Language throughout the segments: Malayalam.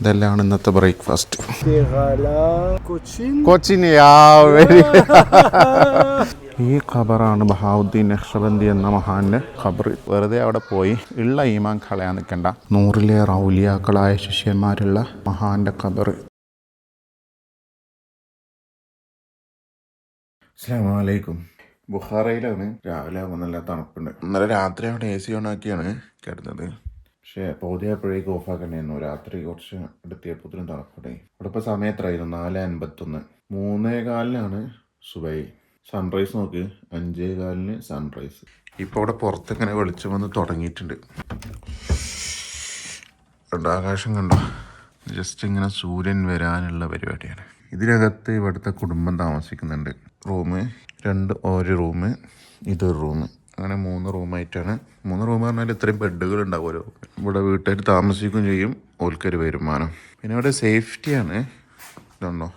ഇതെല്ലാം ഇന്നത്തെ ബ്രേക്ക്ഫാസ്റ്റ്. Kerala, വെരി ഈ ഖബറാണ് ബഹാവുദ്ദീൻ നക്ഷബന്ദി എന്ന മഹാന്റെ ഖബർ. വെറുതെ അവിടെ പോയി ഉള്ള ഈമാൻ കളയാൻ നിൽക്കണ്ട. നൂറിലേറെ റൗലിയാക്കളായ ശിഷ്യന്മാരുള്ള മഹാന്റെ ഖബർ. അസ്സാമലൈക്കും ബുഹാറയിലാണ് രാവിലെ ആകുമ്പോൾ നല്ല തണുപ്പുണ്ട്. ഇന്നലെ രാത്രി അവിടെ എ സി ഓൺ ആക്കിയാണ് കിടന്നത്. പക്ഷേ പൗതിയപ്പോഴേക്ക് ഓഫാക്കണ്ടായിരുന്നു രാത്രി കുറച്ച് എടുത്തിയപ്പോഴത്തേനും തണുപ്പുണ്ടേ അവിടെ ഇപ്പോൾ സമയം എത്രയായിരുന്നു നാല് അൻപത്തൊന്ന്. മൂന്നേ കാലിനാണ് സുബൈ. സൺറൈസ് നോക്ക്. അഞ്ചേ കാലിന് സൺറൈസ് ഇപ്പോൾ അവിടെ പുറത്തിങ്ങനെ വെളിച്ചം വന്ന് തുടങ്ങിയിട്ടുണ്ട്. കണ്ടോ? ആകാശം കണ്ടോ? ജസ്റ്റ് ഇങ്ങനെ സൂര്യൻ വരാനുള്ള പരിപാടിയാണ്. ഇതിനകത്ത് ഇവിടുത്തെ കുടുംബം താമസിക്കുന്നുണ്ട്. റൂം രണ്ട് ഒരു റൂം ഇതൊരു റൂം അങ്ങനെ മൂന്ന് റൂമായിട്ടാണ്. മൂന്ന് റൂം പറഞ്ഞാൽ ഇത്രയും ബെഡുകൾ ഉണ്ടാവുമല്ലോ ഇവിടെ വീട്ടുകാർ താമസിക്കുകയും ചെയ്യും. ഓൽക്കൊരു വരുമാനം. പിന്നെ ഇവിടെ സേഫ്റ്റിയാണ് ഇതുണ്ടോ?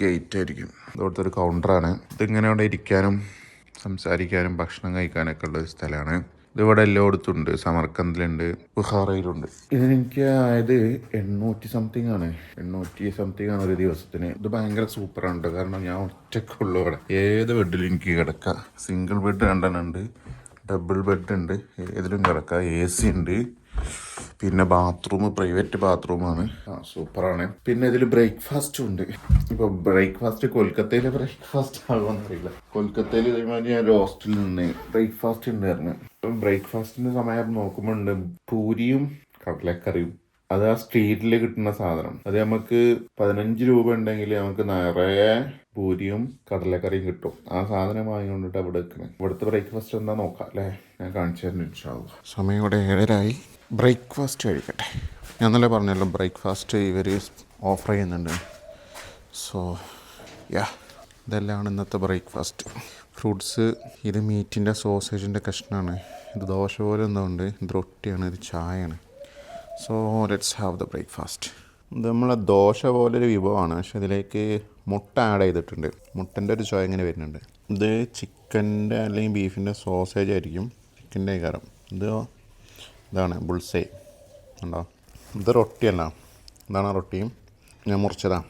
ഗേറ്റ് ആയിരിക്കും. ഇവിടുത്തെ ഒരു കൗണ്ടറാണ് ഇതിങ്ങനെ അവിടെ ഇരിക്കാനും സംസാരിക്കാനും ഭക്ഷണം കഴിക്കാനൊക്കെ ഉള്ള ഒരു സ്ഥലമാണ്. ഇതിവിടെ എല്ലായിടത്തും ഉണ്ട്. സമർക്കന്തിലുണ്ട്. ബുഹാറയിലുണ്ട് ഇതിനെനിക്ക് ആയത് എണ്ണൂറ്റി സംതിങ് ആണ്. എണ്ണൂറ്റി സംതിങ് ആണ് ഒരു ദിവസത്തിന്. ഇത് ഭയങ്കര സൂപ്പറാണ് കാരണം ഞാൻ ഒറ്റക്കുള്ളൂ ഇവിടെ. ഏത് ബെഡിലും എനിക്ക് കിടക്കാം. സിംഗിൾ ബെഡ് രണ്ടെണ്ണം ഉണ്ട്. ഡബിൾ ബെഡ് ഉണ്ട്. ഏതിലും കിടക്കാം. എ സി ഉണ്ട്. പിന്നെ ബാത്റൂം പ്രൈവറ്റ് ബാത്റൂമാണ് ആ സൂപ്പറാണ് പിന്നെ ഇതിൽ ബ്രേക്ക്ഫാസ്റ്റും ഉണ്ട്. ഇപ്പൊ ബ്രേക്ക്ഫാസ്റ്റ് കൊൽക്കത്തയിലെ ബ്രേക്ക്ഫാസ്റ്റ് ആകുമെന്നറിയില്ല. കൊൽക്കത്തയിൽ ഇതേമാതിരി ഞാൻ ഒരു ഹോസ്റ്റലിൽ നിന്ന് ബ്രേക്ക്ഫാസ്റ്റ് ഉണ്ടായിരുന്നു. ബ്രേക്ക്ഫാസ്റ്റിന്റെ സമയം നോക്കുമ്പോൾ ഉണ്ട്. പൂരിയും കടലക്കറിയും. അത് ആ സ്ട്രീറ്റിൽ കിട്ടുന്ന സാധനം. അത് നമുക്ക് പതിനഞ്ച് രൂപ ഉണ്ടെങ്കിൽ നമുക്ക് നിറയെ പൂരിയും കടലക്കറിയും കിട്ടും. ആ സാധനം വാങ്ങിക്കൊണ്ടിട്ട് അവിടെ വെക്കണേ ഇവിടുത്തെ ബ്രേക്ക്ഫാസ്റ്റ് എന്താ നോക്കാം അല്ലേ? ഞാൻ കാണിച്ചു തരുന്ന ഇൻഷാല്ല സമയം ഇവിടെ ഏഴരായി. ബ്രേക്ക്ഫാസ്റ്റ് കഴിക്കട്ടെ. ഞാൻ നല്ല പറഞ്ഞല്ലോ ബ്രേക്ക്ഫാസ്റ്റ് ഇവർ ഓഫർ ചെയ്യുന്നുണ്ട്. സോ യാ ഇതെല്ലാമാണ് ഇന്നത്തെ ബ്രേക്ക്ഫാസ്റ്റ് ഫ്രൂട്ട്സ് ഇത് മീറ്റിന്റെ സോസേജിന്റെ കഷ്ണമാണ് ഇത് ദോശ പോലെ എന്തോ ഉണ്ട്. ഇത് റൊട്ടിയാണ് ഇത് ചായയാണ്. So let's have the breakfast ഇത് നമ്മളെ ദോശ പോലൊരു വിഭവമാണ്. പക്ഷെ ഇതിലേക്ക് മുട്ട ആഡ് ചെയ്തിട്ടുണ്ട്. മുട്ടന്റെ ഒരു ചോയ ഇങ്ങനെ വരുന്നുണ്ട്. ഇത് ചിക്കന്റെ അല്ലെങ്കിൽ ബീഫിന്റെ സോസേജ് ആയിരിക്കും. ചിക്കന്റെ കാരം ഇത് ഇതാണ് ബുൾസൈ. ഉണ്ടോ ഇത് റൊട്ടിയല്ല. ഇതാണ് റൊട്ടിയും. ഞാൻ മുറിച്ചതാണ്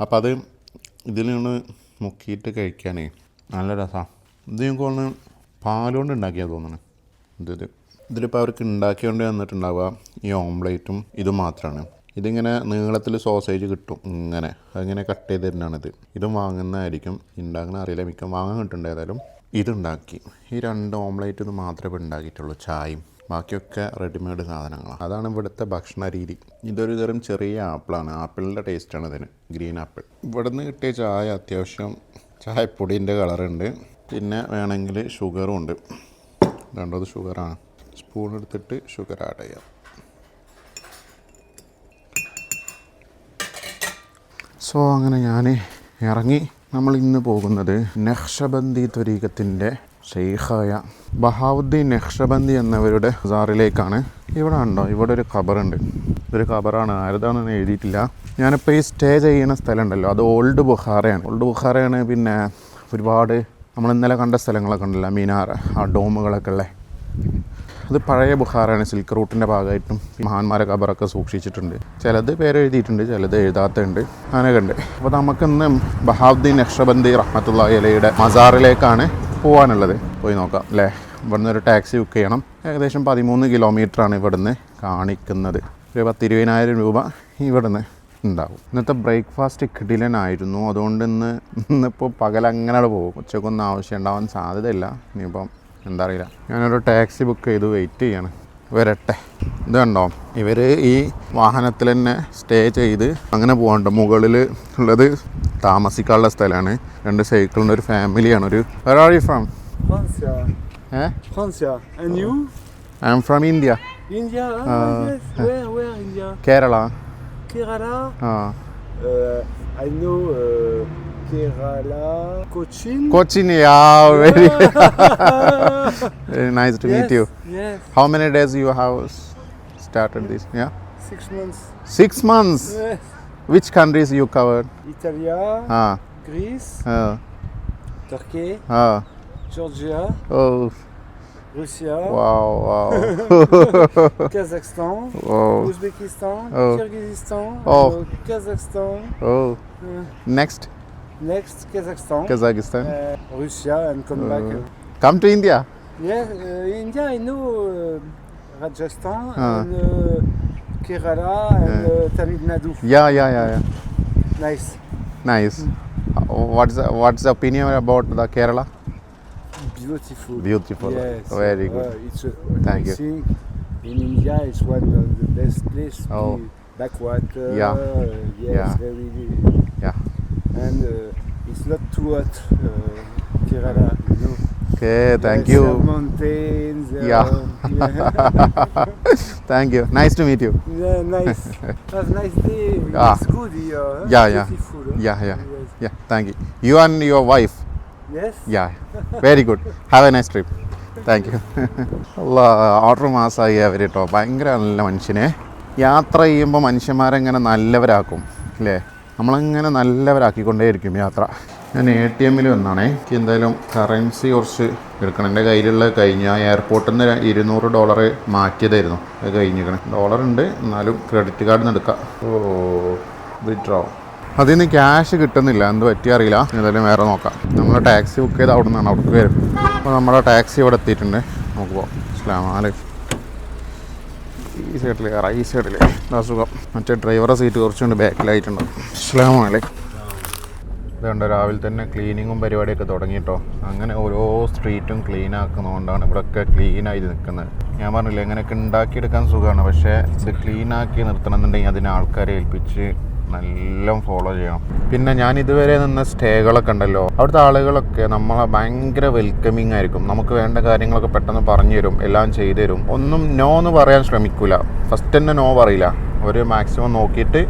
അപ്പം അത് ഇതിൽ നിന്ന് മുക്കിയിട്ട് കഴിക്കാനേ നല്ല രസമാണ് ഇത് ഞങ്ങൾക്ക് ഒന്ന് പാലുകൊണ്ട് ഉണ്ടാക്കിയാൽ തോന്നുന്നു. ഇത് ഇത്. ഇതിലിപ്പോൾ അവർക്ക് ഉണ്ടാക്കിക്കൊണ്ട് വന്നിട്ടുണ്ടാവുക ഈ ഓംലേറ്റും ഇതും മാത്രമാണ് ഇതിങ്ങനെ നീളത്തിൽ സോസേജ് കിട്ടും ഇങ്ങനെ. അതിങ്ങനെ കട്ട് ചെയ്ത് തരുന്നതാണിത്. ഇതും വാങ്ങുന്നതായിരിക്കും. ഉണ്ടാക്കുന്ന അറിയില്ല മിക്ക വാങ്ങാൻ കിട്ടുന്നുണ്ട് ഏതായാലും. ഇതുണ്ടാക്കി. ഈ രണ്ട് ഓംലേറ്റ് ഇത് മാത്രമേ ഉണ്ടാക്കിയിട്ടുള്ളൂ ചായയും. ബാക്കിയൊക്കെ റെഡിമെയ്ഡ് സാധനങ്ങളാണ് അതാണ് ഇവിടുത്തെ ഭക്ഷണ രീതി. ഇതൊരു തരം ചെറിയ ആപ്പിളാണ്. ആപ്പിളിന്റെ ടേസ്റ്റാണ് ഇതിന്. Green apple. ഇവിടുന്ന് കിട്ടിയ ചായ അത്യാവശ്യം ചായപ്പൊടിന്റെ കളറുണ്ട്. പിന്നെ വേണമെങ്കിൽ ഷുഗറും ഉണ്ട്. രണ്ടത് ഷുഗറാണ്. സ്പൂൺ എടുത്തിട്ട് ഷുഗർ ആഡ് ചെയ്യാം. സോ അങ്ങനെ ഞാൻ ഇറങ്ങി. നമ്മൾ ഇന്ന് പോകുന്നത് നക്ഷബന്ദി ത്വരീകത്തിന്റെ ഷെയ്ഖായ ബഹാവുദ്ദീൻ നക്ഷബന്ദി എന്നവരുടെ സാറിലേക്കാണ് ഇവിടെ ഉണ്ടോ ഇവിടെ ഒരു ഖബറുണ്ട്. ഇതൊരു ഖബറാണ്. ആരതാണെന്ന് എഴുതിയിട്ടില്ല. ഞാനിപ്പോൾ ഈ സ്റ്റേ ചെയ്യുന്ന സ്ഥലം ഉണ്ടല്ലോ അത് ഓൾഡ് ബുഹാറയാണ് ഓൾഡ് ബുഹാറയാണ് പിന്നെ ഒരുപാട് നമ്മൾ ഇന്നലെ കണ്ട സ്ഥലങ്ങളൊക്കെ ഉണ്ടല്ലോ. മീനാർ ആ ഡോമുകളൊക്കെ ഉള്ളത് അത് പഴയ ബുഹാറാണ് സിൽക്ക് റൂട്ടിന്റെ ഭാഗമായിട്ടും മഹാന്മാരെ ഖബറൊക്കെ സൂക്ഷിച്ചിട്ടുണ്ട്. ചിലത് പേരെഴുതിയിട്ടുണ്ട് ചിലത് എഴുതാത്തുണ്ട് അങ്ങനെയൊക്കെ ഉണ്ട് അപ്പോൾ നമുക്കിന്ന് ബഹാബ്ദീൻ നക്ഷബന്ദി റഹ്മത്തുള്ള ഇലയുടെ മസാറിലേക്കാണ് പോകാനുള്ളത് പോയി നോക്കാം അല്ലേ? ഇവിടുന്ന് ഒരു ടാക്സി ബുക്ക് ചെയ്യണം. ഏകദേശം പതിമൂന്ന് കിലോമീറ്ററാണ് ഇവിടുന്ന് കാണിക്കുന്നത്. ഒരു പത്തിരുപതിനായിരം രൂപ ഇവിടുന്ന് ഉണ്ടാവും. ഇന്നത്തെ ബ്രേക്ക്ഫാസ്റ്റ് കിടിലനായിരുന്നു. അതുകൊണ്ട് ഇന്ന് ഇന്നിപ്പോൾ പകലങ്ങനെ പോകും. ഉച്ചക്കൊന്നും ആവശ്യം ഉണ്ടാവാൻ സാധ്യതയില്ല. ഇനിയിപ്പം എന്താ അറിയില്ല ഞാനൊരു ടാക്സി ബുക്ക് ചെയ്ത് വെയിറ്റ് ചെയ്യാണ്. വരട്ടെ. ഇത് കണ്ടോ? ഇവർ ഈ വാഹനത്തിൽ തന്നെ സ്റ്റേ ചെയ്ത് അങ്ങനെ പോകണ്ട മുകളിൽ ഉള്ളത് താമസിക്കാനുള്ള സ്ഥലമാണ്. രണ്ട് സൈക്കിളിന്റെ ഒരു ഫാമിലിയാണ് ഒരു are you from? I am from India Kerala? Kerala ആ I uh, Kerala, Cochin. Cochin, yeah, very, very nice to yes, meet you. Yes. How many days you have started this? Yeah. Six months. Six months. Yes. Which countries you covered? Italy, ah. Greece, ah. Turkey, ah. Georgia. Oh. Russia, wow, wow. Kazakhstan, Oh. Uzbekistan, oh. Kyrgyzstan, oh. Kazakhstan. Oh. Uh. Next next Kazakhstan, Kazakhstan, uh, Russia, and come back. Uh, come to India. Yeah, uh, India. I know uh, Rajasthan uh. and uh, Kerala and uh, Tamil Nadu. Yeah, yeah, yeah, yeah. Nice. Nice. Uh, what's the, what's the opinion about the Kerala? Beautiful. Beautiful. Yes. Very good. Uh, it's a, Thank you. See, In India, it's one of the best places. Oh. Backwater. Yeah. yes. Yeah. Very. Yeah. And uh, it's not too hot. Uh, Kerala, you know. Okay, thank Yes, you. uh, mountains. Uh, Yeah. yeah. you. Nice to meet you. Yeah, nice. Have a nice day. Ah. It's good here. Huh? Yeah, yeah. Beautiful. Huh? Yeah, yeah. Yes. Yeah, thank you. You and your wife. Yes. Yeah. Very good. Have a nice trip. Thank you അല്ല ഓർഡർ മാസമായി അവർ കേട്ടോ ഭയങ്കര നല്ല മനുഷ്യനെ യാത്ര ചെയ്യുമ്പോൾ മനുഷ്യന്മാരെങ്ങനെ നല്ലവരാക്കും അല്ലേ നമ്മളങ്ങനെ നല്ലവരാക്കിക്കൊണ്ടേയിരിക്കും യാത്ര. ഞാൻ എ ടി എമ്മിൽ വന്നാണേ. എനിക്ക് എന്തായാലും കറൻസി കുറച്ച് എടുക്കണം. എന്റെ കയ്യിലുള്ള കഴിഞ്ഞ എയർപോർട്ടിൽ നിന്ന് ഇരുന്നൂറ് ഡോളർ മാറ്റിയതായിരുന്നു. അത് കഴിഞ്ഞിരിക്കണം. ഡോളർ ഉണ്ട്. എന്നാലും ക്രെഡിറ്റ് കാർഡിൽ നിന്ന് എടുക്കാം. ഓ വിഡ്രോ അതിൽ നിന്ന് ക്യാഷ് കിട്ടുന്നില്ല. എന്ത് പറ്റിയ അറിയില്ല. എന്തായാലും വേറെ നോക്കാം. നമ്മൾ ടാക്സി ബുക്ക് ചെയ്ത് അവിടെ നിന്നാണ് അവിടേക്ക് വരും. അപ്പോൾ നമ്മുടെ ടാക്സി ഇവിടെ എത്തിയിട്ടുണ്ട്. നമുക്ക് പോവാം. ഇസ്ലാമാൽ ഈ സൈഡിൽ കയറാം ഈ സൈഡിൽ സുഖം. മറ്റേ ഡ്രൈവറെ സീറ്റ് കുറച്ചുകൊണ്ട് ബാക്കിലായിട്ടുണ്ട്. ഇസ്ലാമല്ലേ ഇതുകൊണ്ട് രാവിലെ തന്നെ ക്ലീനിങ്ങും പരിപാടിയൊക്കെ തുടങ്ങിയിട്ടോ അങ്ങനെ ഓരോ സ്ട്രീറ്റും ക്ലീൻ ആക്കുന്നതുകൊണ്ടാണ് ഇവിടെയൊക്കെ ക്ലീനായി നിൽക്കുന്നത്. ഞാൻ പറഞ്ഞില്ലേ ഇങ്ങനെയൊക്കെ ഉണ്ടാക്കിയെടുക്കാൻ സുഖമാണ്. പക്ഷേ ഇത് ക്ലീൻ ആക്കി നിർത്തണമെന്നുണ്ടെങ്കിൽ അതിനെ ആൾക്കാരെ ഏൽപ്പിച്ച് നല്ല ഫോളോ ചെയ്യണം. പിന്നെ ഞാൻ ഇതുവരെ നിന്ന സ്റ്റേകളൊക്കെ ഉണ്ടല്ലോ അവിടുത്തെ ആളുകളൊക്കെ നമ്മളെ ഭയങ്കര വെൽക്കമിങ് ആയിരിക്കും. നമുക്ക് വേണ്ട കാര്യങ്ങളൊക്കെ പെട്ടെന്ന് പറഞ്ഞു തരും എല്ലാം ചെയ്തു തരും. ഒന്നും നോ എന്ന് പറയാൻ ശ്രമിക്കൂല. ഫസ്റ്റ് തന്നെ നോ പറയില്ല. അവർ മാക്സിമം നോക്കിയിട്ട്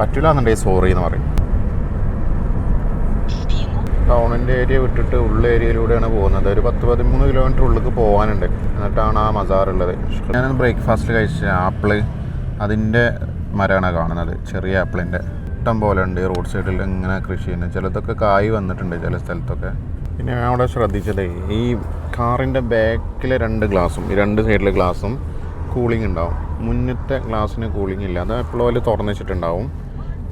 പറ്റില്ല എന്നുണ്ടെങ്കിൽ സോറി എന്ന് പറയും. ടൗണിന്റെ ഏരിയ വിട്ടിട്ട് ഉള്ള ഏരിയയിലൂടെയാണ് പോകുന്നത്. ഒരു പത്ത് പതിമൂന്ന് കിലോമീറ്റർ ഉള്ളിലേക്ക് പോകാനുണ്ട് എന്നിട്ടാണ് ആ മസാറുള്ളത്. ഞാൻ ബ്രേക്ക്ഫാസ്റ്റ് കഴിച്ച ആപ്പിൾ അതിന്റെ മരമാണ് കാണുന്നത്. ചെറിയ ആപ്പിളിന്റെ ഇഷ്ടം പോലെ ഉണ്ട്. റോഡ് സൈഡിൽ ഇങ്ങനെ കൃഷി ചെയ്യുന്നത്. ചിലതൊക്കെ കായ് വന്നിട്ടുണ്ട് ചില സ്ഥലത്തൊക്കെ. പിന്നെ ഞാൻ അവിടെ ശ്രദ്ധിച്ചതേ ഈ കാറിന്റെ ബാക്കിലെ രണ്ട് ഗ്ലാസും ഈ രണ്ട് സൈഡിലെ ഗ്ലാസും കൂളിംഗ് ഉണ്ടാവും. മുന്നത്തെ ഗ്ലാസ്സിന് കൂളിംഗ് ഇല്ല. അത് എപ്പോഴും തുറന്നു വെച്ചിട്ടുണ്ടാവും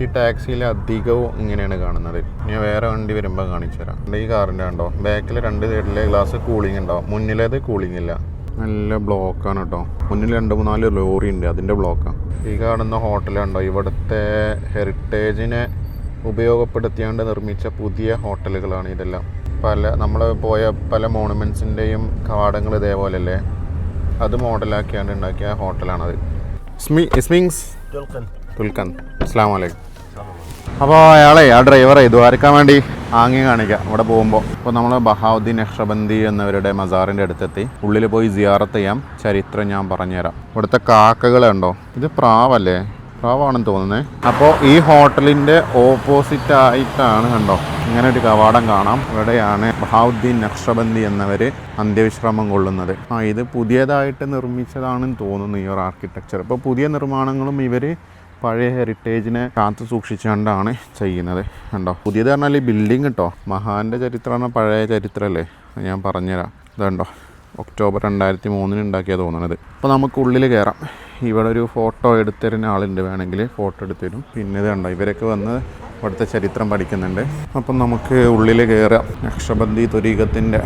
ഈ ടാക്സിയിൽ അധികവും ഇങ്ങനെയാണ് കാണുന്നത്. ഞാൻ വേറെ വണ്ടി വരുമ്പോൾ കാണിച്ചു തരാം ഈ കാറിന്റെ ഉണ്ടോ ബാക്കിൽ രണ്ട് സൈഡിലെ ഗ്ലാസ് കൂളിംഗ് ഉണ്ടാവും. മുന്നിലേത് കൂളിംഗ് ഇല്ല. നല്ല ബ്ലോക്കാണ് കേട്ടോ മുന്നിൽ രണ്ട് മൂന്നാൽ ലോറി ഉണ്ട് അതിന്റെ ബ്ലോക്കാണ് ഈ കാണുന്ന ഹോട്ടലുണ്ടോ ഇവിടുത്തെ ഹെറിറ്റേജിനെ ഉപയോഗപ്പെടുത്തിയാണ്ട് നിർമ്മിച്ച പുതിയ ഹോട്ടലുകളാണ് ഇതെല്ലാം. പല നമ്മൾ പോയ പല മോണുമെന്റ്സിന്റെയും കവാടങ്ങൾ ഇതേപോലെയല്ലേ അത് മോഡലാക്കിയാണ് ഉണ്ടാക്കിയ ഹോട്ടലാണത് സ്മി ഇസ്മിങ്സ് തുൽക്കൻ. അസ്സാം വലൈക്കും അപ്പോൾ അയാളെ ആ ഡ്രൈവറെ ദ്വാരക്കാൻ വേണ്ടി ആംഗ്യം കാണിക്കാം. ഇവിടെ പോകുമ്പോൾ ഇപ്പോൾ നമ്മൾ ബഹാവുദ്ദീൻ നക്ഷബന്തി എന്നവരുടെ മസാറിന്റെ അടുത്തെത്തി. ഉള്ളിൽ പോയി സിയാറത്ത് ചെയ്യാം. ചരിത്രം ഞാൻ പറഞ്ഞുതരാം. ഇവിടുത്തെ കാക്കകളുണ്ടോ ഇത് പ്രാവല്ലേ? പ്രാവാണെന്ന് തോന്നുന്നത് അപ്പോൾ ഈ ഹോട്ടലിന്റെ ഓപ്പോസിറ്റ് ആയിട്ടാണ് കണ്ടോ? ഇങ്ങനെ ഒരു കവാടം കാണാം. ഇവിടെയാണ് ബഹാവുദ്ദീൻ നക്ഷബന്തി എന്നവർ അന്ത്യവിശ്രമം കൊള്ളുന്നത്. ആ ഇത് പുതിയതായിട്ട് നിർമ്മിച്ചതാണെന്ന് തോന്നുന്നു ഈ ഒരു ആർക്കിടെക്ചർ ഇപ്പോൾ പുതിയ നിർമ്മാണങ്ങളും ഇവർ പഴയ ഹെറിറ്റേജിനെ കാത്തു സൂക്ഷിച്ചുകൊണ്ടാണ് ചെയ്യുന്നത് കണ്ടോ? പുതിയത് പറഞ്ഞാൽ ഈ ബിൽഡിംഗ് കേട്ടോ മഹാന്റെ ചരിത്രമാണ് പഴയ ചരിത്രമല്ലേ ഞാൻ പറഞ്ഞുതരാം. ഇതുണ്ടോ ഒക്ടോബർ രണ്ടായിരത്തി മൂന്നിന് ഉണ്ടാക്കിയാൽ തോന്നണത്. അപ്പോൾ നമുക്ക് ഉള്ളിൽ കയറാം ഇവിടെ ഒരു ഫോട്ടോ എടുത്തരുന്ന ആളുണ്ട് വേണമെങ്കിൽ ഫോട്ടോ എടുത്തരും പിന്നെ ഇത് കണ്ടോ? ഇവരൊക്കെ വന്ന് ഇവിടുത്തെ ചരിത്രം പഠിക്കുന്നുണ്ട്. അപ്പം നമുക്ക് ഉള്ളിൽ കയറാം നക്ഷബന്ദി തുരീകത്തിന്റെ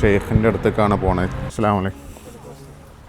ഷെയ്ഖിന്റെ അടുത്തേക്കാണ് പോണത്. അസ്സാം വലൈക്കും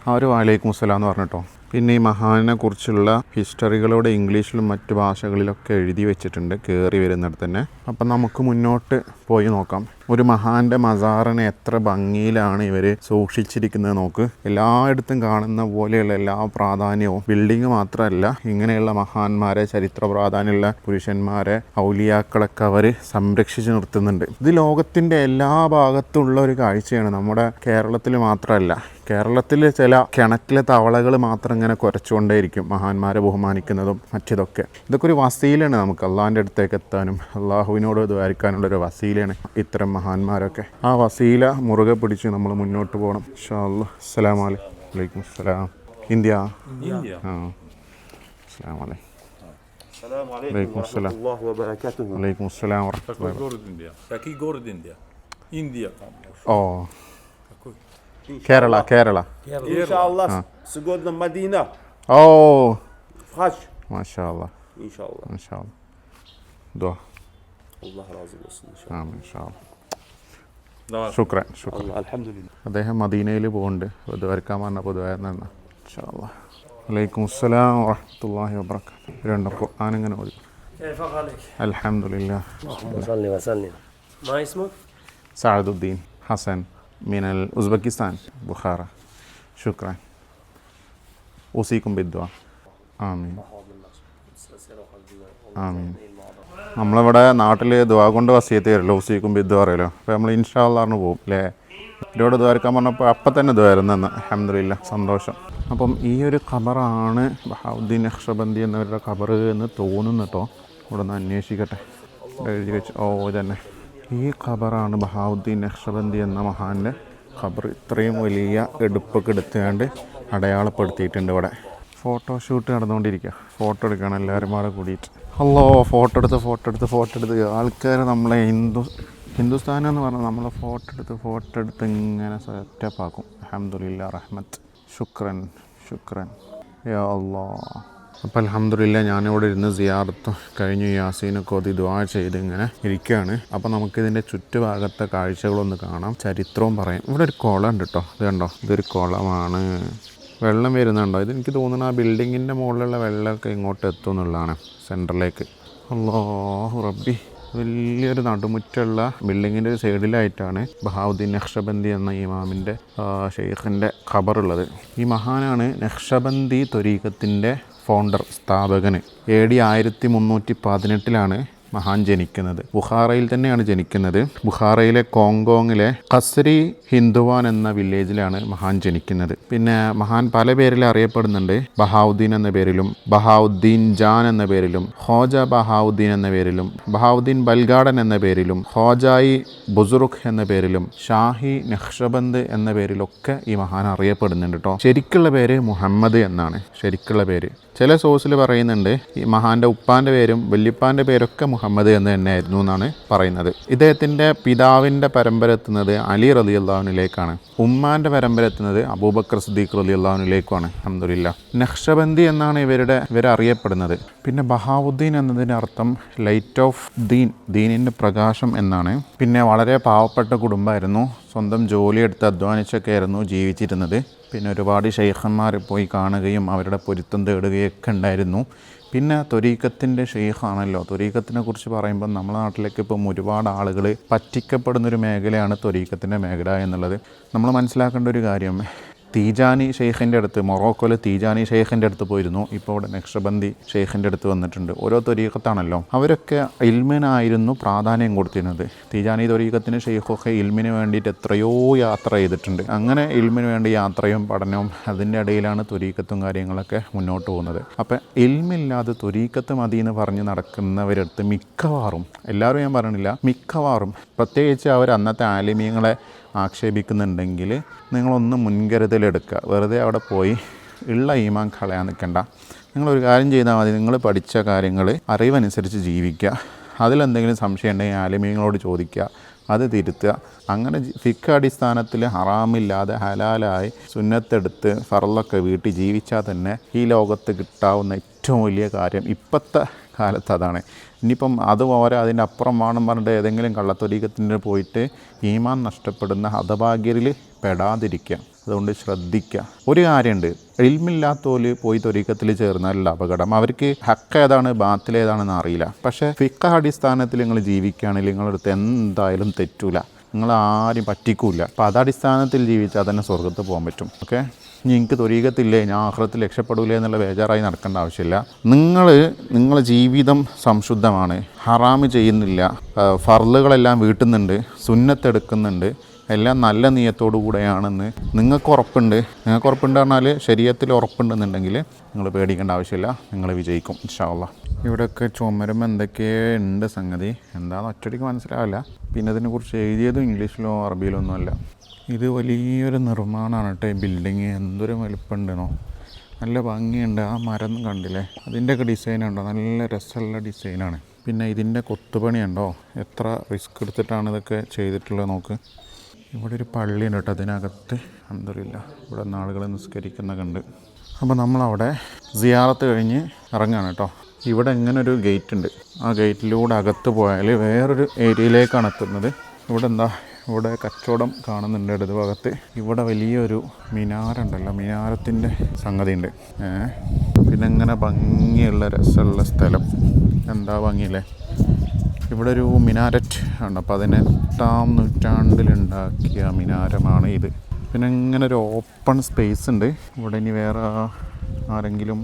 ആ ഒരു വാലേക്കും അസ്സലാം എന്ന് പറഞ്ഞിട്ടോ? പിന്നെ ഈ മഹാനെ കുറിച്ചുള്ള ഹിസ്റ്ററികളോട് ഇംഗ്ലീഷിലും മറ്റു ഭാഷകളിലൊക്കെ എഴുതി വെച്ചിട്ടുണ്ട് കയറി വരുന്നിടത്ത് തന്നെ. അപ്പം നമുക്ക് മുന്നോട്ട് പോയി നോക്കാം. ഒരു മഹാന്റെ മസാറിനെ എത്ര ഭംഗിയിലാണ് ഇവർ സൂക്ഷിച്ചിരിക്കുന്നത് നോക്ക്. എല്ലായിടത്തും കാണുന്ന പോലെയുള്ള എല്ലാ പ്രാധാന്യവും. ബിൽഡിങ് മാത്രമല്ല ഇങ്ങനെയുള്ള മഹാന്മാരെ ചരിത്ര പ്രാധാന്യമുള്ള പുരുഷന്മാരെ ഔലിയാക്കളൊക്കെ അവർ സംരക്ഷിച്ചു നിർത്തുന്നുണ്ട്. ഇത് ലോകത്തിന്റെ എല്ലാ ഭാഗത്തുള്ള ഒരു കാഴ്ചയാണ്. നമ്മുടെ കേരളത്തിൽ മാത്രമല്ല കേരളത്തിൽ ചില കിണറ്റിലെ തവളകൾ മാത്രം ഇങ്ങനെ കുരച്ചുകൊണ്ടേയിരിക്കും മഹാന്മാരെ ബഹുമാനിക്കുന്നതും മറ്റതൊക്കെ. ഇതൊക്കെ ഒരു വസീലാണ് നമുക്ക് അള്ളാഹിന്റെ അടുത്തേക്ക് എത്താനും അള്ളാഹുവിനോട് ദ്വാരിക്കാനുള്ള ഒരു വസീലയാണ്. ഇത്തരം മഹാന്മാരൊക്കെ. ആ വസീല മുറുകെ പിടിച്ച് നമ്മൾ മുന്നോട്ട് പോകണം ഷാല്ല അസ്സലാം വലൈക്കും അസ്സലാം. ഇന്ത്യ. ആ. അസ്സലാം. വലൈക്കും ഇന്ത്യ ഓ. ഓ. മാഷാ മാഷാ ദുആ Allah razı olsun inşallah. ആമീൻ ഇൻഷാ അല്ലാ ശുക്രൻ ശുക്രൻ Allah elhamdülillah. അദ്ദേഹം മദീനയിൽ പോകുന്നുണ്ട് ദ്വാരക്കാൻ പറഞ്ഞപ്പോൾ ദ്വാരുന്ന വലൈക്കും അസ്സലാം വറഹ്മത്തുള്ളാഹി വബറകാതുഹു രണ്ട് ഖുർആൻ ഇങ്ങനെ ഓതി كيفك عليك؟ അൽഹംദുലില്ലാ اللهم صل وسلم ما اسمك؟ സഅദുദ്ദീൻ ഹസൻ മിനൽ ഉസ്ബെക്കിസ്ഥാൻ ബുഖാറ ശുക്രൻ ഉസീക്കും ബിദ്വ ആമീൻ ആമീൻ നമ്മളിവിടെ നാട്ടിൽ ദ്വാ കൊണ്ട് വസിയത്ത് തരുമല്ലോ ഉസീക്കും ബിദ്വ അറിയാലോ അപ്പോൾ നമ്മൾ ഇൻഷാല്ലാറിന് പോകും അല്ലേ ഇവരോട് ദ്വാരക്കാൻ പറഞ്ഞപ്പോൾ അപ്പം തന്നെ ദ്വാരുന്നെന്ന് അഹമ്മദില്ല സന്തോഷം. അപ്പം ഈ ഒരു ഖബറാണ് ബഹാവുദ്ദീൻ നക്ഷബന്ദി എന്നവരുടെ ഖബർ എന്ന് തോന്നുന്നു കേട്ടോ ഇവിടെ നിന്ന് അന്വേഷിക്കട്ടെ. എഴുതി വെച്ച്. ഓ ഇതന്നെ. ഈ ഖബറാണ് ബഹാവുദ്ദീൻ നക്ഷബന്ദി എന്ന മഹാന്റെ ഖബർ ഇത്രയും വലിയ എടുപ്പൊക്കെ എടുത്തുകൊണ്ട് അടയാളപ്പെടുത്തിയിട്ടുണ്ട് ഇവിടെ. ഫോട്ടോഷൂട്ട് നടന്നുകൊണ്ടിരിക്കുക ഫോട്ടോ എടുക്കണം എല്ലാവരും കൂടെ കൂടിയിട്ട്. ഹലോ ഫോട്ടോ എടുത്ത് ഫോട്ടോ എടുത്ത് ഫോട്ടോ എടുത്ത്. ആൾക്കാർ നമ്മളെ ഹിന്ദു ഹിന്ദുസ്ഥാനം എന്ന് പറഞ്ഞാൽ നമ്മളെ ഫോട്ടോ എടുത്ത് ഫോട്ടോ എടുത്ത് ഇങ്ങനെ സെറ്റപ്പ് ആക്കും. അഹമ്മദില്ല റഹ്മത്ത്. ശുക്രൻ ശുക്രൻ. യാ അല്ലാ അപ്പോൾ അലഹമ്മദില്ല ഞാനിവിടെ ഇരുന്ന് സിയാറത്ത് കഴിഞ്ഞു യാസീനൊക്കെ ഒതി ദ്വാ ചെയ്ത് ഇങ്ങനെ ഇരിക്കുകയാണ് അപ്പോൾ നമുക്കിതിന്റെ ചുറ്റുഭാഗത്തെ കാഴ്ചകളൊന്ന് കാണാം. ചരിത്രവും പറയാം. ഇവിടെ ഒരു കുളം ഉണ്ട് കേട്ടോ ഇത് കണ്ടോ? ഇതൊരു കുളമാണ്. വെള്ളം വരുന്നുണ്ടോ? ഇതെനിക്ക് തോന്നുന്നു ആ ബിൽഡിങ്ങിന്റെ മുകളിലുള്ള വെള്ളമൊക്കെ ഇങ്ങോട്ട് എത്തും എന്നുള്ളതാണ് സെന്ററിലേക്ക് റബ്ബി വലിയൊരു നടുമുറ്റുള്ള ബിൽഡിങ്ങിന്റെ ഒരു സൈഡിലായിട്ടാണ് ബഹാവുദ്ദീൻ നക്ഷബന്ദി എന്ന ഇമാമിന്റെ ഷെയ്ഖിന്റെ ഖബറുള്ളത്. ഈ മഹാനാണ് നക്ഷബന്ദി ത്വരീഖത്തിന്റെ ഫൗണ്ടർ സ്ഥാപകന്. എ ഡി ആയിരത്തി മുന്നൂറ്റി പതിനെട്ടിലാണ് മഹാൻ ജനിക്കുന്നത്. ബുഹാറയിൽ തന്നെയാണ് ജനിക്കുന്നത്. ബുഹാറയിലെ കോങ്കോങ്ങിലെ ഖസ്രി ഹിന്ദുവാൻ എന്ന വില്ലേജിലാണ് മഹാൻ ജനിക്കുന്നത്. പിന്നെ മഹാൻ പല പേരിൽ അറിയപ്പെടുന്നുണ്ട്. ബഹാവുദ്ദീൻ എന്ന പേരിലും ബഹാവുദ്ദീൻ ജാൻ എന്ന പേരിലും ഹോജ ബഹാവുദ്ദീൻ എന്ന പേരിലും ബഹാവുദ്ദീൻ ബൽഗാഡൻ എന്ന പേരിലും ഹോജായി ബുസുറുഖ് എന്ന പേരിലും ഷാഹി നക്ഷബന്ദ് എന്ന പേരിലൊക്കെ ഈ മഹാൻ അറിയപ്പെടുന്നുണ്ട് കേട്ടോ ശരിക്കുള്ള പേര് മുഹമ്മദ് എന്നാണ്. ശരിക്കുള്ള പേര്. ചില സോഴ്സിൽ പറയുന്നുണ്ട് ഈ മഹാന്റെ ഉപ്പാന്റെ പേരും വല്യപ്പാന്റെ പേരൊക്കെ മുഹമ്മദ് എന്ന് തന്നെയായിരുന്നു എന്നാണ് പറയുന്നത്. ഇദ്ദേഹത്തിന്റെ പിതാവിന്റെ പരമ്പര എത്തുന്നത് അലി റലി അള്ളാഹുനിലേക്കാണ് ഉമ്മാന്റെ പരമ്പര എത്തുന്നത് അബൂബക്കർ സിദ്ദീഖ് റലി അള്ളാഹുനിലേക്കുമാണ് അഹമ്മദില്ല നക്ഷബന്ദി എന്നാണ് ഇവരുടെ ഇവർ അറിയപ്പെടുന്നത്. പിന്നെ ബഹാവുദ്ദീൻ എന്നതിന്റെ അർത്ഥം ലൈറ്റ് ഓഫ് ദീൻ ദീനിന്റെ പ്രകാശം എന്നാണ്. പിന്നെ വളരെ പാവപ്പെട്ട കുടുംബമായിരുന്നു. സ്വന്തം ജോലിയെടുത്ത് അധ്വാനിച്ചൊക്കെ ആയിരുന്നു ജീവിച്ചിരുന്നത്. പിന്നെ ഒരുപാട് ഷെയ്ഖന്മാർ പോയി കാണുകയും അവരുടെ പൊരുത്തം തേടുകയൊക്കെ ഉണ്ടായിരുന്നു. പിന്നെ തൊരീക്കത്തിന്റെ ഷെയ്ഖാണല്ലോ. തൊരീക്കത്തിനെ കുറിച്ച് പറയുമ്പോൾ നമ്മുടെ നാട്ടിലേക്ക് ഇപ്പം ഒരുപാട് ആളുകൾ പറ്റിക്കപ്പെടുന്നൊരു മേഖലയാണ് തൊരീക്കത്തിന്റെ മേഖല എന്നുള്ളത്. നമ്മൾ മനസ്സിലാക്കേണ്ട ഒരു കാര്യം തീജാനി ഷെയ്ഖിന്റെ അടുത്ത് മൊറോക്കോയിൽ തീജാനി ഷെയ്ഖിന്റെ അടുത്ത് പോയിരുന്നു. ഇപ്പോൾ ഇവിടെ നക്ഷബന്ദി ഷെയ്ഖിന്റെ അടുത്ത് വന്നിട്ടുണ്ട്. ഓരോ തൊരീക്കത്താണല്ലോ അവരൊക്കെ ഇൽമിനായിരുന്നു പ്രാധാന്യം കൊടുത്തിരുന്നത്. തീജാനി തൊരീക്കത്തിന് ഷെയ്ഖൊക്കെ ഇൽമിന് വേണ്ടിയിട്ട് എത്രയോ യാത്ര ചെയ്തിട്ടുണ്ട്. അങ്ങനെ ഇൽമിന് വേണ്ടി യാത്രയും പഠനവും അതിന്റെ ഇടയിലാണ് തൊരീക്കത്തും കാര്യങ്ങളൊക്കെ മുന്നോട്ട് പോകുന്നത്. അപ്പം ഇൽമില്ലാതെ തൊരീക്കത്ത് മതി എന്ന് പറഞ്ഞ് നടക്കുന്നവരടുത്ത് മിക്കവാറും എല്ലാവരും ഞാൻ പറയണില്ല മിക്കവാറും പ്രത്യേകിച്ച് അവർ അന്നത്തെ ആലിമീങ്ങളെ ആക്ഷേപിക്കുന്നുണ്ടെങ്കിൽ നിങ്ങളൊന്ന് മുൻകരുതലെടുക്കുക. വെറുതെ അവിടെ പോയി ഉള്ള ഈമാൻ കളയാൻ നിൽക്കണ്ട. നിങ്ങളൊരു കാര്യം ചെയ്താൽ മതി. നിങ്ങൾ പഠിച്ച കാര്യങ്ങൾ അറിവനുസരിച്ച് ജീവിക്കുക. അതിലെന്തെങ്കിലും സംശയം ഉണ്ടെങ്കിൽ ആലിമീങ്ങളോട് ചോദിക്കുക. അത് തിരുത്തുക. അങ്ങനെ ഫിക്ക് അടിസ്ഥാനത്തിൽ ഹറാമില്ലാതെ ഹലാലായി സുന്നത്തെടുത്ത് ഫറലൊക്കെ വീട്ടിൽ ജീവിച്ചാൽ തന്നെ ഈ ലോകത്ത് കിട്ടാവുന്ന ഏറ്റവും വലിയ കാര്യം ഇപ്പോഴത്തെ കാലത്ത് അതാണ്. ഇനിയിപ്പം അത് പോരാ അതിന്റെ അപ്പുറം വേണം പറഞ്ഞിട്ട് ഏതെങ്കിലും കള്ളത്തൊരീക്കത്തിന് പോയിട്ട് ഈമാൻ നഷ്ടപ്പെടുന്ന ഹതഭാഗ്യരിൽ പെടാതിരിക്കുക. അതുകൊണ്ട് ശ്രദ്ധിക്കുക. ഒരു കാര്യമുണ്ട്. എൽമില്ലാത്തോൽ പോയി തൊരീക്കത്തിൽ ചേർന്നാലുള്ള അപകടം? അവർക്ക് ഹക്ക് ഏതാണ് ബാത്തിൽ ഏതാണെന്ന് അറിയില്ല. പക്ഷേ ഫിക്ക അടിസ്ഥാനത്തിൽ നിങ്ങൾ ജീവിക്കുകയാണെങ്കിൽ നിങ്ങളടുത്ത് എന്തായാലും തെറ്റൂല. നിങ്ങൾ ആരും പറ്റിക്കൂല. അപ്പം അതടിസ്ഥാനത്തിൽ ജീവിച്ചാൽ തന്നെ സ്വർഗത്ത് പോകാൻ പറ്റും. ഓക്കെ? ഇനി എനിക്ക് തൊരീകത്തില്ലേ ഞാൻ ആഹ്ലത്തിൽ രക്ഷപ്പെടൂലേ എന്നുള്ള ബേജാറായി നടക്കേണ്ട ആവശ്യമില്ല. നിങ്ങൾ നിങ്ങളുടെ ജീവിതം സംശുദ്ധമാണ്. ഹറാമ് ചെയ്യുന്നില്ല. ഫർലുകളെല്ലാം വീട്ടുന്നുണ്ട്. സുന്നത്തെടുക്കുന്നുണ്ട്. എല്ലാം നല്ല നീയത്തോടു കൂടെയാണെന്ന് നിങ്ങൾക്ക് ഉറപ്പുണ്ട്. നിങ്ങൾക്ക് ഉറപ്പുണ്ട് പറഞ്ഞാൽ ശരീരത്തിൽ ഉറപ്പുണ്ടെന്നുണ്ടെങ്കിൽ നിങ്ങൾ പേടിക്കേണ്ട ആവശ്യമില്ല. നിങ്ങൾ വിജയിക്കും ഇൻഷാല്ല ഇവിടെയൊക്കെ ചുമരും എന്തൊക്കെയോ ഉണ്ട് സംഗതി. എന്താണെന്ന് ഒറ്റയ്ക്ക് മനസ്സിലാവില്ല. പിന്നെ ഇതിനെക്കുറിച്ച് എഴുതിയതും ഇംഗ്ലീഷിലോ അറബിയിലോ ഒന്നുമല്ല. ഇത് വലിയൊരു നിർമ്മാണമാണ് കേട്ടോ ഈ ബിൽഡിങ് എന്തൊരു വലുപ്പമുണ്ടെന്നോ നല്ല ഭംഗിയുണ്ട്. ആ മരം കണ്ടില്ലേ? അതിന്റെയൊക്കെ ഡിസൈൻ ഉണ്ടോ? നല്ല രസമുള്ള ഡിസൈനാണ് പിന്നെ ഇതിന്റെ കൊത്തുപണി ഉണ്ടോ എത്ര റിസ്ക് എടുത്തിട്ടാണ് ഇതൊക്കെ ചെയ്തിട്ടുള്ളത് നോക്ക്. ഇവിടെ ഒരു പള്ളിയുണ്ട് കേട്ടോ അതിനകത്ത്. അന്തരില്ല ഇവിടെ നാളുകൾ നിസ്കരിക്കുന്ന കണ്ട് അപ്പോൾ നമ്മളവിടെ സിയാറത്ത് കഴിഞ്ഞ് ഇറങ്ങുകയാണ് കേട്ടോ. ഇവിടെ ഇങ്ങനെ ഒരു ഗേറ്റ് ഉണ്ട്. ആ ഗേറ്റിലൂടെ അകത്ത് പോയാൽ വേറൊരു ഏരിയയിലേക്കാണ് എത്തുന്നത്. ഇവിടെ എന്താ ഇവിടെ കച്ചവടം കാണുന്നുണ്ട് ഇടത് ഭാഗത്ത് ഇവിടെ വലിയൊരു മിനാരുണ്ടല്ലോ മിനാരത്തിന്റെ സംഗതി ഉണ്ട് ഏ പിന്നെ ഇങ്ങനെ ഭംഗിയുള്ള രസമുള്ള സ്ഥലം. എന്താ ഭംഗിയില്ലേ? ഇവിടെ ഒരു മിനാരറ്റ് ആണ് പതിനെട്ടാം നൂറ്റാണ്ടിലുണ്ടാക്കിയ മിനാരമാണ് ഇത്. പിന്നെ ഇങ്ങനെ ഒരു ഓപ്പൺ സ്പേസ് ഉണ്ട്. ഇവിടെ ഇനി വേറെ ആരെങ്കിലും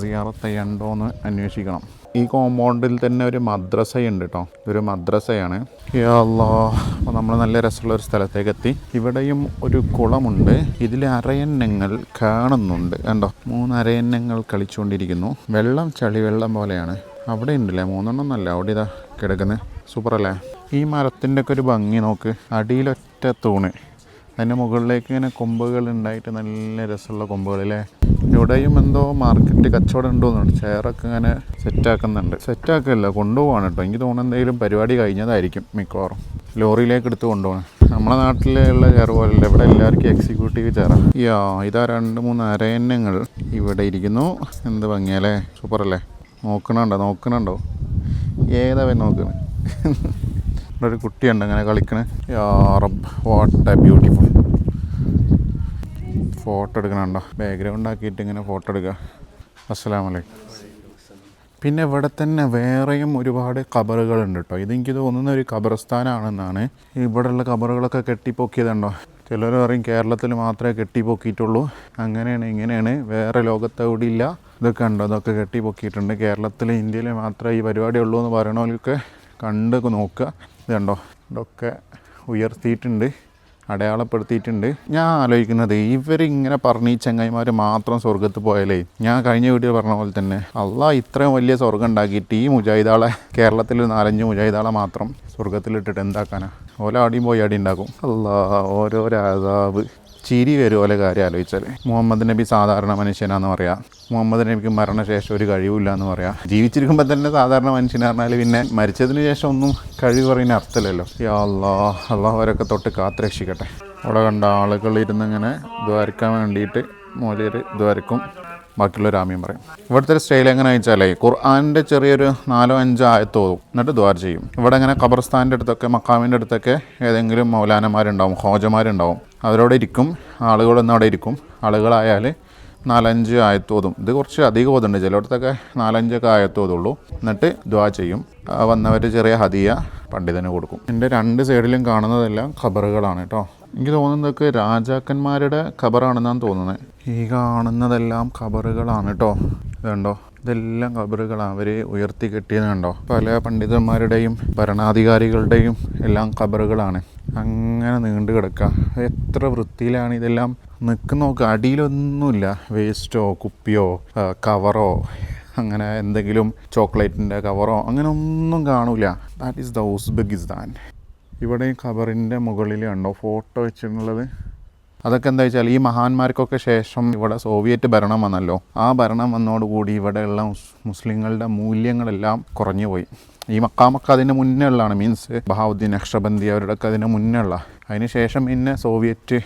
സിയാറത്ത് ചെയ്യണ്ടോ എന്ന് അന്വേഷിക്കണം. ഈ കോമ്പൗണ്ടിൽ തന്നെ ഒരു മദ്രസയുണ്ട് കേട്ടോ ഒരു മദ്രസയാണ്. അല്ലോ അപ്പോൾ നമ്മൾ നല്ല രസമുള്ള ഒരു സ്ഥലത്തേക്ക് എത്തി ഇവിടെയും ഒരു കുളമുണ്ട്. ഇതിൽ അരയന്നങ്ങൾ കാണുന്നുണ്ട്. കണ്ടോ? മൂന്ന് അരയന്നങ്ങൾ കളിച്ചുകൊണ്ടിരിക്കുന്നു. വെള്ളം ചളിവെള്ളം പോലെയാണ്. അവിടെ ഉണ്ടല്ലേ? മൂന്നെണ്ണം എന്നല്ല അവിടെ ഇതാ കിടക്കുന്നത് സൂപ്പറല്ലേ? ഈ മരത്തിന്റെ ഒക്കെ ഒരു ഭംഗി നോക്ക്. അടിയിലൊറ്റ തൂണ്. അതിന്റെ മുകളിലേക്ക് ഇങ്ങനെ കൊമ്പുകൾ ഉണ്ടായിട്ട് നല്ല രസമുള്ള കൊമ്പുകൾ അല്ലേ? ഇവിടെയും എന്തോ മാർക്കറ്റ് കച്ചവടം ഉണ്ടോ എന്നുണ്ട് ചെയറൊക്കെ ഇങ്ങനെ സെറ്റാക്കുന്നുണ്ട് സെറ്റാക്കല്ല കൊണ്ടുപോകാണ് കേട്ടോ. എനിക്ക് തോന്നുന്നു എന്തെങ്കിലും പരിപാടി കഴിഞ്ഞതായിരിക്കും മിക്കവാറും. ലോറിയിലേക്ക് എടുത്ത് കൊണ്ടുപോകണം. നമ്മുടെ നാട്ടിലുള്ള ചെയർ പോലല്ല ഇവിടെ എല്ലാവർക്കും എക്സിക്യൂട്ടീവ് ചെയർ യാ ഇതാ രണ്ട് മൂന്ന് അരയന്നങ്ങൾ ഇവിടെ ഇരിക്കുന്നു. എന്ത് ഭംഗിയല്ലേ? സൂപ്പറല്ലേ? നോക്കണുണ്ടോ? നോക്കണുണ്ടോ? ഏതാവൻ നോക്കണേ? ഇവിടെ ഒരു കുട്ടിയുണ്ട് അങ്ങനെ കളിക്കണേ. യാ റബ്ബ് വാട്ട് എ ബ്യൂട്ടിഫുൾ ഫോട്ടോ എടുക്കണുണ്ടോ ബാക്ക്ഗ്രൗണ്ട് ആക്കിയിട്ട് ഇങ്ങനെ ഫോട്ടോ എടുക്കുക അസ്സലാമു വലൈക്കും പിന്നെ ഇവിടെ തന്നെ വേറെയും ഒരുപാട് കബറുകളുണ്ട് കേട്ടോ ഇതെനിക്ക് തോന്നുന്ന ഒരു കബറസ്ഥാനാണെന്നാണ് ഇവിടെയുള്ള കബറുകളൊക്കെ കെട്ടിപ്പൊക്കിയതുണ്ടോ ചിലർ പറയും കേരളത്തിൽ മാത്രമേ കെട്ടിപ്പൊക്കിയിട്ടുള്ളൂ. അങ്ങനെയാണ് ഇങ്ങനെയാണ്. വേറെ ലോകത്തെവിടെ ഇല്ല. ഇതൊക്കെ ഉണ്ടോ ഇതൊക്കെ കെട്ടിപ്പൊക്കിയിട്ടുണ്ട്. കേരളത്തിൽ ഇന്ത്യയിൽ മാത്രമേ ഈ പരിപാടി ഉള്ളൂ എന്ന് പറയണവർക്ക് കണ്ട് നോക്കുക ഇതുണ്ടോ ഇതൊക്കെ ഉയർത്തിയിട്ടുണ്ട്. അടയാളപ്പെടുത്തിയിട്ടുണ്ട്. ഞാൻ ആലോചിക്കുന്നത് ഇവരിങ്ങനെ പറഞ്ഞ് ഈ ചങ്ങായിമാർ മാത്രം സ്വർഗത്ത് പോയാലേ ഞാൻ കഴിഞ്ഞ വീട്ടിൽ പറഞ്ഞ പോലെ തന്നെ അള്ളാ ഇത്രയും വലിയ സ്വർഗം ഉണ്ടാക്കിയിട്ട് ഈ മുജാഹിദാളെ കേരളത്തിൽ നാലഞ്ച് മുജാഹിദാളെ മാത്രം സ്വർഗത്തിലിട്ടിട്ട് എന്താക്കാനാ? ഓല അടിയും പോയി അടി ഉണ്ടാക്കും. അല്ലാ ഓരോ രാജാവ്. ചിരി വരും കാര്യം ആലോചിച്ചാൽ മുഹമ്മദ് നബി സാധാരണ മനുഷ്യനാന്ന് പറയാം. മുഹമ്മദ് നബിക്ക് മരണശേഷം ഒരു കഴിവില്ല എന്ന് പറയാം. ജീവിച്ചിരിക്കുമ്പോൾ തന്നെ സാധാരണ മനുഷ്യനെ പറഞ്ഞാൽ പിന്നെ മരിച്ചതിന് ശേഷം ഒന്നും കഴിവ് പറയുന്ന അർത്ഥമല്ലല്ലോ അള്ളാ അവരൊക്കെ തൊട്ട് കാത്തുരക്ഷിക്കട്ടെ. അവിടെ കണ്ട ആളുകൾ ഇരുന്നിങ്ങനെ ദ്വാരക്കാൻ വേണ്ടിയിട്ട് മോലിയർ ദ്വാരക്കും. ബാക്കിയുള്ളവർ രാമ്യം പറയും. ഇവിടുത്തെ സ്റ്റൈൽ എങ്ങനെ വെച്ചാലേ ഖുർആാനിന്റെ ചെറിയൊരു നാലോ അഞ്ചോ ആയത്തോതും എന്നിട്ട് ദ്വാർ ചെയ്യും. ഇവിടെ ഇങ്ങനെ ഖബർസ്ഥാന്റെ അടുത്തൊക്കെ മക്കാമിന്റെ അടുത്തൊക്കെ ഏതെങ്കിലും മൗലാനമാരുണ്ടാവും ഹോജമാരുണ്ടാവും അവരോടെ ഇരിക്കും ആളുകളൊന്നും അവിടെ ഇരിക്കും. ആളുകളായാൽ നാലഞ്ച് ആയത്തോതും ഇത് കുറച്ച് അധികം ഓതുണ്ട് ചിലയിടത്തൊക്കെ നാലഞ്ചൊക്കെ ആയത്തോതുള്ളൂ എന്നിട്ട് ദ്വാ ചെയ്യും. വന്നവർ ചെറിയ ഹദിയ പണ്ഡിതന് കൊടുക്കും. എന്റെ രണ്ട് സൈഡിലും കാണുന്നതെല്ലാം ഖബറുകളാണ് കേട്ടോ. എനിക്ക് തോന്നുന്നതൊക്കെ രാജാക്കന്മാരുടെ ഖബറാണെന്നാണ് തോന്നുന്നത്. ഈ കാണുന്നതെല്ലാം ഖബറുകളാണ് കേട്ടോ. ഇതുണ്ടോ ഇതെല്ലാം ഖബറുകളാണ് അവർ ഉയർത്തി കെട്ടിയത് കണ്ടോ? പല പണ്ഡിതന്മാരുടെയും ഭരണാധികാരികളുടെയും എല്ലാം ഖബറുകളാണ്. അങ്ങനെ നീണ്ടു കിടക്കുക എത്ര വൃത്തിയിലാണ് ഇതെല്ലാം നിൽക്കുന്ന നോക്കുക അടിയിലൊന്നുമില്ല. വേസ്റ്റോ കുപ്പിയോ കവറോ അങ്ങനെ എന്തെങ്കിലും ചോക്ലേറ്റിന്റെ കവറോ അങ്ങനെ ഒന്നും കാണൂല. ദാറ്റ് ഈസ് ദ ഉസ്ബെക്കിസ്ഥാൻ ഇവിടെ ഈ ഖബറിന്റെ മുകളിൽ കണ്ടോ ഫോട്ടോ വെച്ചിട്ടുള്ളത്? അതൊക്കെ എന്താ വെച്ചാൽ ഈ മഹാന്മാർക്കൊക്കെ ശേഷം ഇവിടെ സോവിയറ്റ് ഭരണം വന്നല്ലോ. ആ ഭരണം വന്നതോടുകൂടി ഇവിടെയുള്ള മുസ് മുസ്ലിങ്ങളുടെ മൂല്യങ്ങളെല്ലാം കുറഞ്ഞു പോയി. ഈ മക്കാമൊക്കെ അതിന് മുന്നേ ഉള്ളതാണ് മീൻസ് ബഹാവുദ്ദീൻ അക്ഷബന്ദി അവരുടെയൊക്കെ അതിന് മുന്നേ ഉള്ള അതിന് ശേഷം പിന്നെ സോവിയറ്റ്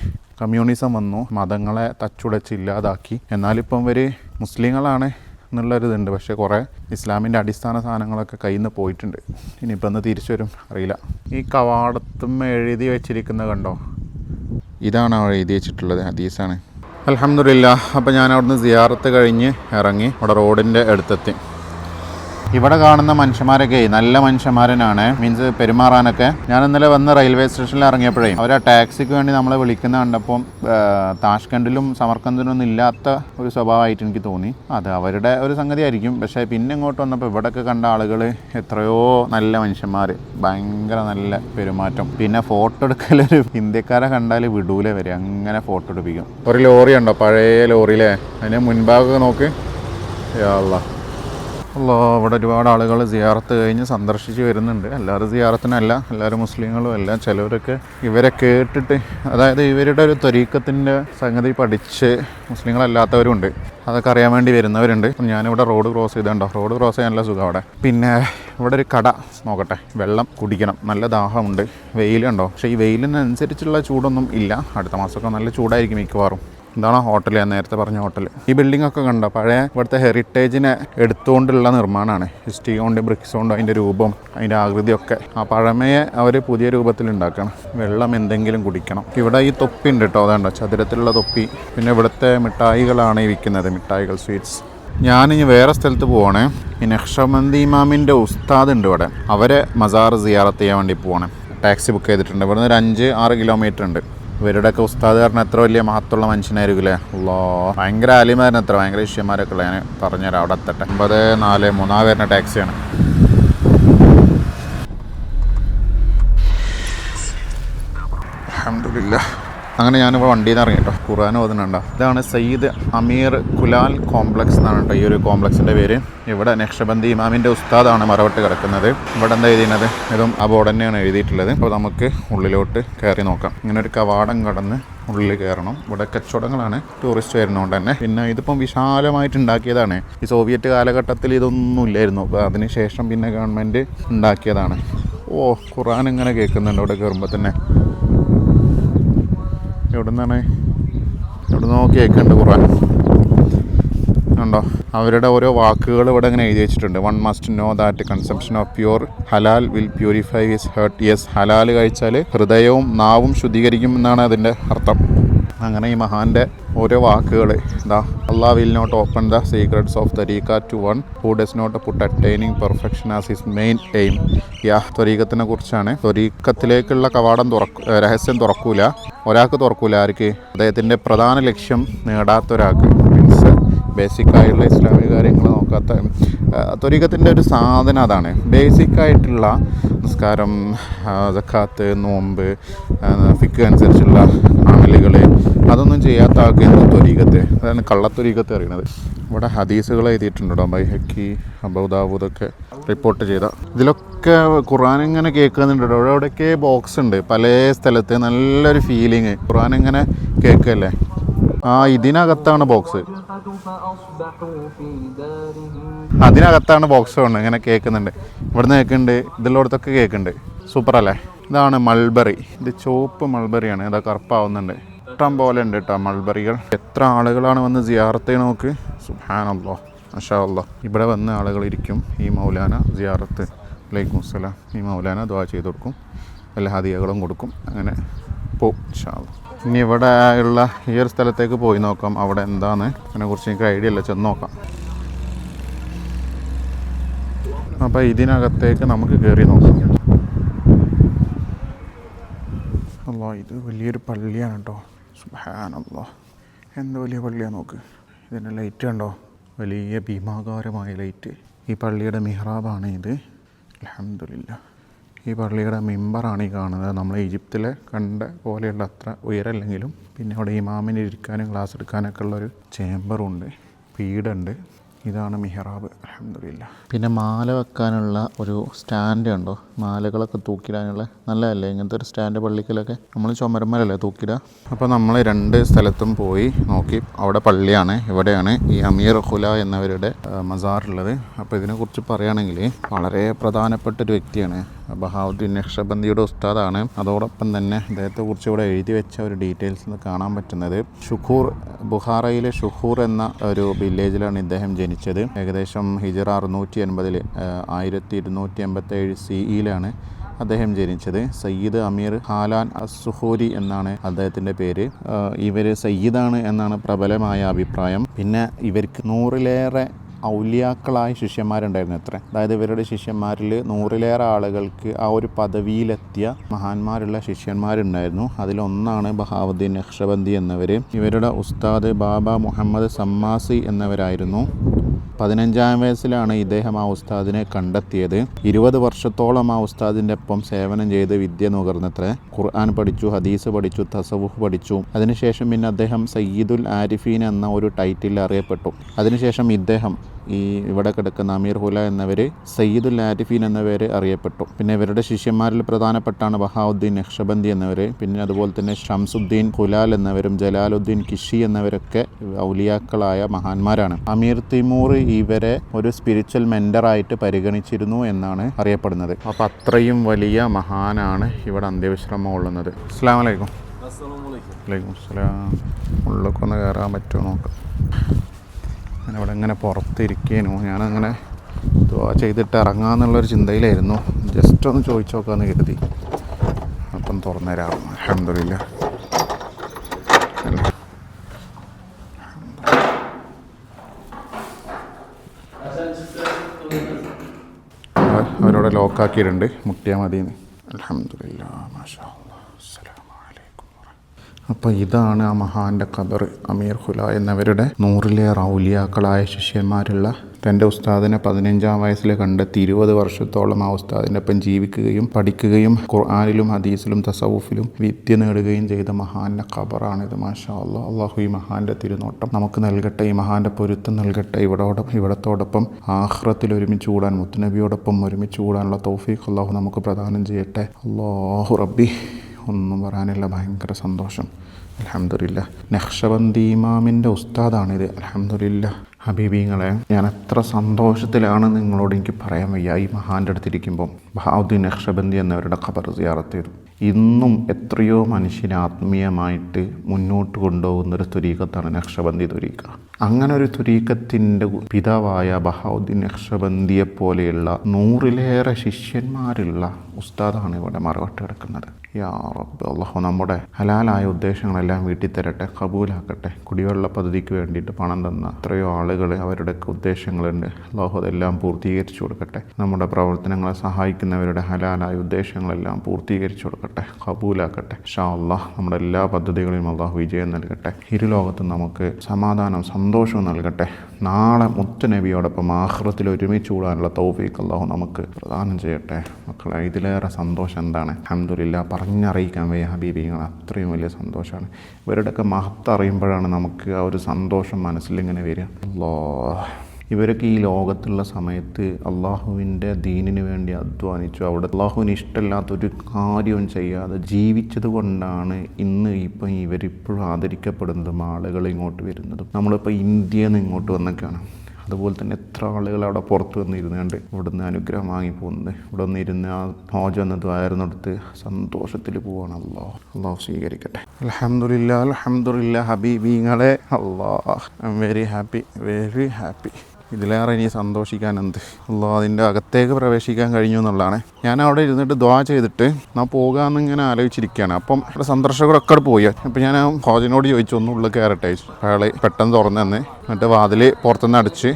കമ്മ്യൂണിസം വന്നു. മതങ്ങളെ തച്ചുടച്ച് ഇല്ലാതാക്കി. എന്നാലിപ്പം ഇവർ മുസ്ലിങ്ങളാണ്. എന്നുള്ളൊരിതുണ്ട്. പക്ഷേ കുറേ ഇസ്ലാമിന്റെ അടിസ്ഥാന സാധനങ്ങളൊക്കെ കയ്യിൽ നിന്ന് പോയിട്ടുണ്ട്. ഇനിയിപ്പോൾ ഒന്ന് തിരിച്ചു വരും അറിയില്ല. ഈ കവാടത്തും എഴുതി വെച്ചിരിക്കുന്ന കണ്ടോ? ഇതാണ് അവൾ എഴുതി വെച്ചിട്ടുള്ളത് ഹദീസാണ്. അലഹമില്ല അപ്പോൾ ഞാൻ അവിടുന്ന് സിയാറത്ത് കഴിഞ്ഞ് ഇറങ്ങി അവിടെ റോഡിന്റെ അടുത്തെത്തി. ഇവിടെ കാണുന്ന മനുഷ്യന്മാരൊക്കെ നല്ല മനുഷ്യന്മാരനാണ്. മീൻസ് പെരുമാറാനൊക്കെ. ഞാൻ ഇന്നലെ വന്ന് റെയിൽവേ സ്റ്റേഷനിൽ ഇറങ്ങിയപ്പോഴേ അവർ ആ ടാക്സിക്ക് വേണ്ടി നമ്മളെ വിളിക്കുന്ന കണ്ടപ്പം താഷ്കണ്ടിലും സമർക്കന്ദിലും ഒന്നും ഇല്ലാത്ത ഒരു സ്വഭാവമായിട്ട് എനിക്ക് തോന്നി. അത് അവരുടെ ഒരു സംഗതി ആയിരിക്കും പക്ഷേ പിന്നെ ഇങ്ങോട്ട് വന്നപ്പോൾ ഇവിടെയൊക്കെ കണ്ട ആളുകൾ എത്രയോ നല്ല മനുഷ്യന്മാർ ഭയങ്കര നല്ല പെരുമാറ്റം. പിന്നെ ഫോട്ടോ എടുക്കലൊരു ഇന്ത്യക്കാരെ കണ്ടാൽ വിടൂലെ വരെ. അങ്ങനെ ഫോട്ടോ എടുപ്പിക്കും. ഒരു ലോറി ഉണ്ടോ? പഴയ ലോറിയിലെ. അതിന് മുൻഭാഗമൊക്കെ നോക്ക്. യാ അല്ലാ ഇവിടെ ഒരുപാട് ആളുകൾ സിയാറത്ത് കഴിഞ്ഞ് സന്ദർശിച്ച് വരുന്നുണ്ട്. എല്ലാവരും സിയാറത്തിനല്ല എല്ലാവരും മുസ്ലിങ്ങളും അല്ല. ചിലവരൊക്കെ ഇവരെ കേട്ടിട്ട് അതായത് ഇവരുടെ ഒരു ത്വരീക്കത്തിന്റെ സംഗതി പഠിച്ച് മുസ്ലിങ്ങളല്ലാത്തവരുണ്ട്. അതൊക്കെ അറിയാൻ വേണ്ടി വരുന്നവരുണ്ട്. ഞാനിവിടെ റോഡ് ക്രോസ് ചെയ്തുണ്ടോ? റോഡ് ക്രോസ് ചെയ്യാനുള്ള സുഖം അവിടെ. പിന്നെ ഇവിടെ ഒരു കട നോക്കട്ടെ. വെള്ളം കുടിക്കണം. നല്ല ദാഹമുണ്ട്. വെയിലുണ്ടോ? പക്ഷേ ഈ വെയിലിനനുസരിച്ചുള്ള ചൂടൊന്നും ഇല്ല. അടുത്ത മാസമൊക്കെ നല്ല ചൂടായിരിക്കും മിക്കവാറും. ഇതാണ് ഹോട്ടൽ ഞാൻ നേരത്തെ പറഞ്ഞ ഹോട്ടൽ ഈ ബിൽഡിംഗ് ഒക്കെ കണ്ടോ? പഴയ ഇവിടുത്തെ ഹെറിറ്റേജിനെ എടുത്തുകൊണ്ടുള്ള നിർമ്മാണമാണ് ഹിസ്റ്ററി കൊണ്ട് ബ്രിക്സ് കൊണ്ട് അതിന്റെ രൂപം അതിന്റെ ആകൃതിയൊക്കെ. ആ പഴമയെ അവർ പുതിയ രൂപത്തിൽ ഉണ്ടാക്കണം. വെള്ളം എന്തെങ്കിലും കുടിക്കണം. ഇവിടെ ഈ തൊപ്പി ഉണ്ട് കേട്ടോ. അതുണ്ടോ? ചതുരത്തിലുള്ള തൊപ്പി. പിന്നെ ഇവിടുത്തെ മിഠായികളാണ് ഈ വിൽക്കുന്നത്. മിഠായികൾ സ്വീറ്റ്സ് ഞാനിനി വേറെ സ്ഥലത്ത് പോവാണേ. ഈ നക്ഷമന്തി ഇമാമിന്റെ ഉസ്താദ് ഉണ്ട് ഇവിടെ. അവരെ മസാർ സിയാറത്ത് ചെയ്യാൻ വേണ്ടി പോവാണ്. ടാക്സി ബുക്ക് ചെയ്തിട്ടുണ്ട്. ഇവിടുന്ന് ഒരു അഞ്ച് ആറ് കിലോമീറ്റർ ഉണ്ട്. ഇവരുടെയൊക്കെ ഉസ്താദ് കാരണം എത്ര വലിയ മഹത്തുള്ള മനുഷ്യനായിരിക്കും അല്ലേ ഉള്ളോ ഭയങ്കര ആലിമാരൻ എത്ര ഭയങ്കര ഇഷ്യന്മാരൊക്കെ ഉള്ള. ഞാൻ പറഞ്ഞുതരാം അവിടെ എത്തട്ടെ. ഒമ്പത് നാല് മൂന്നാ വരുന്ന ടാക്സിയാണ്. അൽഹംദുലില്ലാ അങ്ങനെ ഞാനിപ്പോൾ വണ്ടിയിൽ നിന്ന് ഇറങ്ങി കേട്ടോ ഖുർആൻ ഓതുന്നുണ്ടോ? ഇതാണ് സയ്യിദ് അമീർ കുലാൽ കോംപ്ലക്സ് എന്നാണ് കേട്ടോ ഈ ഒരു കോംപ്ലക്സിന്റെ പേര്. ഇവിടെ നക്ഷബന്ദി ഇമാമിന്റെ ഉസ്താദാണ് മറവട്ട് കിടക്കുന്നത്. ഇവിടെ എന്താ എഴുതിയത്? ഇതും ആ ബോർഡ് തന്നെയാണ് എഴുതിയിട്ടുള്ളത്. അപ്പോൾ നമുക്ക് ഉള്ളിലോട്ട് കയറി നോക്കാം. ഇങ്ങനെ ഒരു കവാടം കടന്ന് ഉള്ളിൽ കയറണം. ഇവിടെ കച്ചവടങ്ങളാണ് ടൂറിസ്റ്റ് വരുന്നതുകൊണ്ട് തന്നെ. പിന്നെ ഇതിപ്പം വിശാലമായിട്ട് ഉണ്ടാക്കിയതാണ്. ഈ സോവിയറ്റ് കാലഘട്ടത്തിൽ ഇതൊന്നും ഇല്ലായിരുന്നു. അപ്പോൾ അതിന് ശേഷം പിന്നെ ഗവൺമെന്റ് ഉണ്ടാക്കിയതാണ്. ഓ ഖുറാൻ ഇങ്ങനെ കേൾക്കുന്നുണ്ട് ഇവിടെ കയറുമ്പോൾ തന്നെ. എവിടെ നിന്നാണ് എവിടെ നോക്കി കേൾക്കുന്നുണ്ട് ഖുർആൻ. ഉണ്ടോ അവരുടെ ഓരോ വാക്കുകൾ ഇവിടെ ഇങ്ങനെ എഴുതി വെച്ചിട്ടുണ്ട്. One must know that consumption of pure halal will purify his heart yes ഹലാൽ കഴിച്ചാൽ ഹൃദയവും നാവും ശുദ്ധീകരിക്കും എന്നാണ് അതിന്റെ അർത്ഥം. അങ്ങനെ ഈ മഹാന്റെ ഓരോ വാക്കുകൾ ഇതാ അള്ളാ will not open the secrets of തരീക്ക to one who does not put attaining perfection as his main aim യാ ത്വരീക്കത്തിനെ കുറിച്ചാണ്. ത്വരീക്കത്തിലേക്കുള്ള കവാടം തുറക്കു രഹസ്യം തുറക്കൂല. ഒരാൾക്ക് തുറക്കൂല ആർക്ക്? അദ്ദേഹത്തിന്റെ പ്രധാന ലക്ഷ്യം നേടാത്ത ഒരാൾക്ക് മീൻസ് ബേസിക് ആയിട്ടുള്ള ഇസ്ലാമിക കാര്യങ്ങൾ നോക്കാത്ത ത്വരീകത്തിന്റെ ഒരു സാധനം അതാണ്. ബേസിക്കായിട്ടുള്ള നിസ്കാരം ആ, സക്കാത്ത് നോമ്പ് ഫിക്ക് അനുസരിച്ചുള്ള അമലുകളെ അതൊന്നും ചെയ്യാത്ത ആൾക്ക് എന്ത് ത്വരീകത്ത് അതാണ് കള്ളത്വരീകത്തെ അറിയണത് ഇവിടെ ഹദീസുകൾ എഴുതിയിട്ടുണ്ട് ബൈഹക്കി അബൗദാബൂദൊക്കെ റിപ്പോർട്ട് ചെയ്ത. ഇതിലൊക്കെ ഖുറാൻ ഇങ്ങനെ കേൾക്കുന്നുണ്ട് അവിടെ അവിടെയൊക്കെ ബോക്സ് ഉണ്ട്. പല സ്ഥലത്ത് നല്ലൊരു ഫീലിങ് ഖുറാൻ ഇങ്ങനെ കേൾക്കല്ലേ? ആ ഇതിനകത്താണ് ബോക്സ് അതിനകത്താണ് ബോക്സ് കൊണ്ട് ഇങ്ങനെ കേൾക്കുന്നുണ്ട്. ഇവിടുന്ന് കേൾക്കുന്നുണ്ട്. ഇതിലോടത്തൊക്കെ കേൾക്കുന്നുണ്ട്. സൂപ്പർ അല്ലേ ഇതാണ് മൾബറി ഇത് ചുവപ്പ് മൾബറിയാണ് ഇതാ കറുപ്പാവുന്നുണ്ട്. ഇഷ്ടം പോലെ ഉണ്ട് കേട്ടോ മൾബറികൾ എത്ര ആളുകളാണ് വന്ന് സിയാറത്ത് നോക്ക്. സുഹാനല്ലോ അഷാല്ലോ ഇവിടെ വന്ന് ആളുകൾ ഇരിക്കും ഈ മൗലാന സിയാറത്ത് അലൈക്കും അസ്സലാം. ഈ മൗലാന ദ്വാ ചെയ്ത് കൊടുക്കും. എല്ലാ ഹദിയകളും കൊടുക്കും. അങ്ങനെ പോകും ഇൻഷാ അല്ലാ. ഇനി ഇവിടെ ഉള്ള ഈ ഒരു സ്ഥലത്തേക്ക് പോയി നോക്കാം. അവിടെ എന്താണ് അതിനെക്കുറിച്ച് എനിക്ക് ഐഡിയ ഇല്ല. ചെന്ന് നോക്കാം. അപ്പോൾ ഇതിനകത്തേക്ക് നമുക്ക് കയറി നോക്കാം. അല്ലോ ഇത് വലിയൊരു പള്ളിയാണ് കേട്ടോ സുഹാനല്ലോ എന്ത് വലിയ പള്ളിയാണ് നോക്ക്. ഇതിന്റെ ലൈറ്റ് കണ്ടോ? വലിയ ഭീമാകാരമായ ലൈറ്റ് ഈ പള്ളിയുടെ മിഹ്റാബാണ് ഇത്. അലഹമില്ല ഈ പള്ളിയുടെ മെമ്പറാണ് ഈ കാണുന്നത്. നമ്മൾ ഈജിപ്തിലെ കണ്ട പോലെയുള്ള അത്ര ഉയരല്ലെങ്കിലും പിന്നെ അവിടെ ഇമാമിന് ഇരിക്കാനും ക്ലാസ് എടുക്കാനൊക്കെ ഉള്ളൊരു ചേമ്പറുണ്ട് പീഡുണ്ട് ഇതാണ് മിഹ്റാബ് അലഹമില്ല പിന്നെ മാല വെക്കാനുള്ള ഒരു സ്റ്റാൻഡ് ഉണ്ടോ മാലകളൊക്കെ തൂക്കിടാനുള്ള നല്ലതല്ലേ? ഇങ്ങനത്തെ ഒരു സ്റ്റാൻഡ് പള്ളിക്കലൊക്കെ നമ്മൾ ചുമരമ്മലല്ലേ തൂക്കിടുക അപ്പോൾ നമ്മൾ രണ്ട് സ്ഥലത്തും പോയി നോക്കി. അവിടെ പള്ളിയാണ് ഇവിടെയാണ് ഈ അമീർ ഖുല എന്നവരുടെ മസാറുള്ളത്. അപ്പോൾ ഇതിനെക്കുറിച്ച് പറയുകയാണെങ്കിൽ വളരെ പ്രധാനപ്പെട്ട ഒരു വ്യക്തിയാണ് ബഹാവുദ്ദീൻ നക്ഷബന്ദിയുടെ ഉസ്താദാണ്. അതോടൊപ്പം തന്നെ അദ്ദേഹത്തെക്കുറിച്ച് ഇവിടെ എഴുതി വെച്ച ഒരു ഡീറ്റെയിൽസ് കാണാൻ പറ്റുന്നത്. ഷുഖൂർ ബുഹാറയിലെ ഷുഖൂർ എന്ന ഒരു വില്ലേജിലാണ് ഇദ്ദേഹം ജനിച്ചത്. ഏകദേശം ഹിജറ അറുന്നൂറ്റി എൺപതിൽ ആയിരത്തി ഇരുന്നൂറ്റി എൺപത്തേഴ് സിഇയിലാണ് അദ്ദേഹം ജനിച്ചത്. സയ്യിദ് അമീർ ഹാലാൻ അസുഹൂരി എന്നാണ് അദ്ദേഹത്തിന്റെ പേര്. ഇവർ സയ്യിദാണ് എന്നാണ് പ്രബലമായ അഭിപ്രായം. പിന്നെ ഇവർക്ക് നൂറിലേറെ ഔലിയാക്കളായ ശിഷ്യന്മാരുണ്ടായിരുന്നു എത്ര അതായത് ഇവരുടെ ശിഷ്യന്മാരിൽ നൂറിലേറെ ആളുകൾക്ക് ആ ഒരു പദവിയിലെത്തിയ മഹാന്മാരുള്ള ശിഷ്യന്മാരുണ്ടായിരുന്നു. അതിലൊന്നാണ് ബഹാവുദ്ദീൻ നക്ഷബന്ദി എന്നിവർ. ഇവരുടെ ഉസ്താദ് ബാബ മുഹമ്മദ് സമ്മാസി എന്നിവരായിരുന്നു. പതിനഞ്ചാം വയസ്സിലാണ് ഇദ്ദേഹം ആ ഉസ്താദിനെ കണ്ടെത്തിയത്. ഇരുപത് വർഷത്തോളം ആ ഉസ്താദിന്റെ ഒപ്പം സേവനം ചെയ്ത് വിദ്യ നുകർന്നത്രേ. ഖുർആൻ പഠിച്ചു ഹദീസ് പഠിച്ചു തസവുഫ് പഠിച്ചു. അതിനുശേഷം പിന്നെ അദ്ദേഹം സയ്യിദുൽ ആരിഫീൻ എന്ന ഒരു ടൈറ്റിൽ അറിയപ്പെട്ടു. അതിനുശേഷം ഇദ്ദേഹം ഈ ഇവിടെ കിടക്കുന്ന അമീർ ഹുല എന്നവർ സയ്യിദുൽ ആരിഫീൻ എന്ന പേര് അറിയപ്പെട്ടു. പിന്നെ ഇവരുടെ ശിഷ്യന്മാരിൽ പ്രധാനപ്പെട്ടാണ് ബഹാവുദ്ദീൻ നക്ഷബന്ദി എന്നിവർ പിന്നെ അതുപോലെ തന്നെ ഷംസുദ്ദീൻ ഹുലാൽ എന്നവരും ജലാലുദ്ദീൻ കിഷി എന്നവരൊക്കെ ഔലിയാക്കളായ മഹാന്മാരാണ്. അമീർ തിമൂർ ഇവരെ ഒരു സ്പിരിച്വൽ മെന്ററായിട്ട് പരിഗണിച്ചിരുന്നു എന്നാണ് അറിയപ്പെടുന്നത്. അപ്പം അത്രയും വലിയ മഹാനാണ് ഇവിടെ അന്ത്യവിശ്രമം ഉള്ളുന്നത് അസ്സാം വലൈക്കും വലൈക്കും അസ്സലാം. ഉള്ളിലേക്കൊന്ന് കയറാൻ പറ്റുമോ നോക്കാം. ഞാനിവിടെ ഇങ്ങനെ പുറത്തിരിക്കേനു. ഞാനങ്ങനെ ദുആ ചെയ്തിട്ട് ഇറങ്ങാമെന്നുള്ളൊരു ചിന്തയിലായിരുന്നു. ജസ്റ്റ് ഒന്ന് ചോദിച്ചു നോക്കാമെന്ന് കരുതി. അപ്പം തുറന്നുതരാം അലഹമില്ല അവരോട് ലോക്കാക്കിയിട്ടുണ്ട് മുട്ടിയാൽ മതി അലഹമില്ല മാഷാ അപ്പോൾ ഇതാണ് ആ മഹാന്റെ ഖബർ അമീർ ഖുല എന്നവരുടെ നൂറിലേറെ ഔലിയാക്കളായ ശിഷ്യന്മാരുള്ള തന്റെ ഉസ്താദിനെ പതിനഞ്ചാം വയസ്സിൽ കണ്ടെത്തി ഇരുപത് വർഷത്തോളം ആ ഉസ്താദിന്റെ ഒപ്പം ജീവിക്കുകയും പഠിക്കുകയും ഖുർആാനിലും ഹദീസിലും തസവുഫിലും വിദ്യ നേടുകയും ചെയ്ത മഹാന്റെ ഖബറാണിത്. മാഷാ അല്ലാ അള്ളാഹു ഈ മഹാന്റെ തിരുനോട്ടം നമുക്ക് നൽകട്ടെ ഈ മഹാന്റെ പൊരുത്തം നൽകട്ടെ. ഇവിടോടൊപ്പം ഇവിടത്തോടൊപ്പം ആഹ്റത്തിൽ ഒരുമിച്ച് കൂടാൻ മുത്തുനബിയോടൊപ്പം ഒരുമിച്ച് കൂടാനുള്ള തൗഫീഖ് അള്ളാഹു നമുക്ക് പ്രദാനം ചെയ്യട്ടെ. അള്ളാഹു റബ്ബി. ഒന്നും പറയാനില്ല. ഭയങ്കര സന്തോഷം. അലഹമില്ല നഹ്ഷബന്ദി ഇമാമിന്റെ ഉസ്താദാണിത്. അലഹമില്ല ഹബീബിങ്ങളെ ഞാൻ എത്ര സന്തോഷത്തിലാണ് നിങ്ങളോട് എനിക്ക് പറയാൻ വയ്യ. ഈ മഹാന്റെ അടുത്തിരിക്കുമ്പോൾ ബഹാദുദ്ദീൻ നഹ്ഷബന്ദി എന്നവരുടെ ഖബർ സിയാറത്ത് ചെയ്തു ഇന്നും എത്രയോ മനുഷ്യനെ ആത്മീയമായിട്ട് മുന്നോട്ട് കൊണ്ടുപോകുന്ന ഒരു തുരീക്കത്താണ് നക്ഷബന്ദി തുരീക്ക. അങ്ങനെ ഒരു തുരീക്കത്തിന്റെ പിതാവായ ബഹാവുദ്ദീൻ നക്ഷബന്ദിയെ പോലെയുള്ള നൂറിലേറെ ശിഷ്യന്മാരുള്ള ഉസ്താദാണ് ഇവിടെ മറവട്ട് കിടക്കുന്നത്. യാ റബ്ബ് അള്ളാഹു നമ്മുടെ ഹലാലായ ഉദ്ദേശങ്ങളെല്ലാം വീട്ടിൽ തരട്ടെ കബൂലാക്കട്ടെ. കുടിവെള്ള പദ്ധതിക്ക് വേണ്ടിയിട്ട് പണം തന്ന എത്രയോ ആളുകൾ അവരുടെ ഉദ്ദേശങ്ങളുണ്ട്. അള്ളാഹു അതെല്ലാം പൂർത്തീകരിച്ചു കൊടുക്കട്ടെ. നമ്മുടെ പ്രവർത്തനങ്ങളെ സഹായിക്കുന്നവരുടെ ഹലാലായ ഉദ്ദേശങ്ങളെല്ലാം പൂർത്തീകരിച്ചു കൊടുക്കട്ടെ കബൂലാക്കട്ടെ. ഷാ അള്ളാഹ് നമ്മുടെ എല്ലാ പദ്ധതികളിലും അള്ളാഹു വിജയം നൽകട്ടെ. ഇരുലോകത്തും നമുക്ക് സമാധാനം സന്തോഷവും നൽകട്ടെ. നാളെ മുത്തുനബിയോടൊപ്പം ആഹ്റത്തിൽ ഒരുമിച്ച് കൂടാനുള്ള തൗഫീഖ് അള്ളാഹു നമുക്ക് പ്രദാനം ചെയ്യട്ടെ. മക്കളെ ഇതിലേറെ സന്തോഷം എന്താണ്? അഹമ്മദില്ല പറഞ്ഞറിയിക്കാൻ വയ്യ ഹബീബിങ്ങൾ അത്രയും വലിയ സന്തോഷമാണ്. ഇവരുടെയൊക്കെ മഹത്ത് അറിയുമ്പോഴാണ് നമുക്ക് ആ ഒരു സന്തോഷം മനസ്സിലിങ്ങനെ വരിക. അല്ലോ ഇവരൊക്കെ ഈ ലോകത്തുള്ള സമയത്ത് അള്ളാഹുവിന്റെ ദീനിന് വേണ്ടി അധ്വാനിച്ചു. അവിടെ അള്ളാഹുവിന് ഇഷ്ടമില്ലാത്തൊരു കാര്യവും ചെയ്യാതെ ജീവിച്ചത് കൊണ്ടാണ് ഇന്ന് ഇപ്പം ഇവരിപ്പോഴും ആദരിക്കപ്പെടുന്നതും ആളുകൾ ഇങ്ങോട്ട് വരുന്നതും. നമ്മളിപ്പോൾ ഇന്ത്യയിൽ നിന്ന് ഇങ്ങോട്ട് വന്നൊക്കെയാണ്. അതുപോലെ തന്നെ എത്ര ആളുകൾ അവിടെ പുറത്ത് വന്നിരുന്നുകൊണ്ട് ഇവിടുന്ന് അനുഗ്രഹം വാങ്ങി പോകുന്നത്. ഇവിടെ വന്നിരുന്ന് ആ ഹോജ് വന്നത് വയറുന്നെടുത്ത് സന്തോഷത്തിൽ പോവാണ് അള്ളാഹ്. അള്ളാഹു സ്വീകരിക്കട്ടെ. അലഹമുല്ല അലഹമുല്ല ഹബീബിങ്ങളെ. അള്ളാഹ് I am very happy very happy ഇതിലേറെ ഇനി സന്തോഷിക്കാൻ എന്ത്? അല്ലോ അതിന്റെ അകത്തേക്ക് പ്രവേശിക്കാൻ കഴിഞ്ഞു എന്നുള്ളതാണ്. ഞാൻ അവിടെ ഇരുന്നിട്ട് ദ്വാ ചെയ്തിട്ട് ഞാൻ പോകാമെന്ന് ഇങ്ങനെ ആലോചിച്ചിരിക്കുകയാണ്. അപ്പം ഇവിടെ സന്ദർശകരൊക്കെ പോയി. അപ്പം ഞാൻ ഹോജനോട് ചോദിച്ചു ഒന്ന് ഉള്ളിൽ കയറട്ടെ അയാൾ പെട്ടെന്ന് തുറന്നു തന്നെ എന്നിട്ട് വാതിൽ പുറത്തുനിന്ന് അടിച്ച്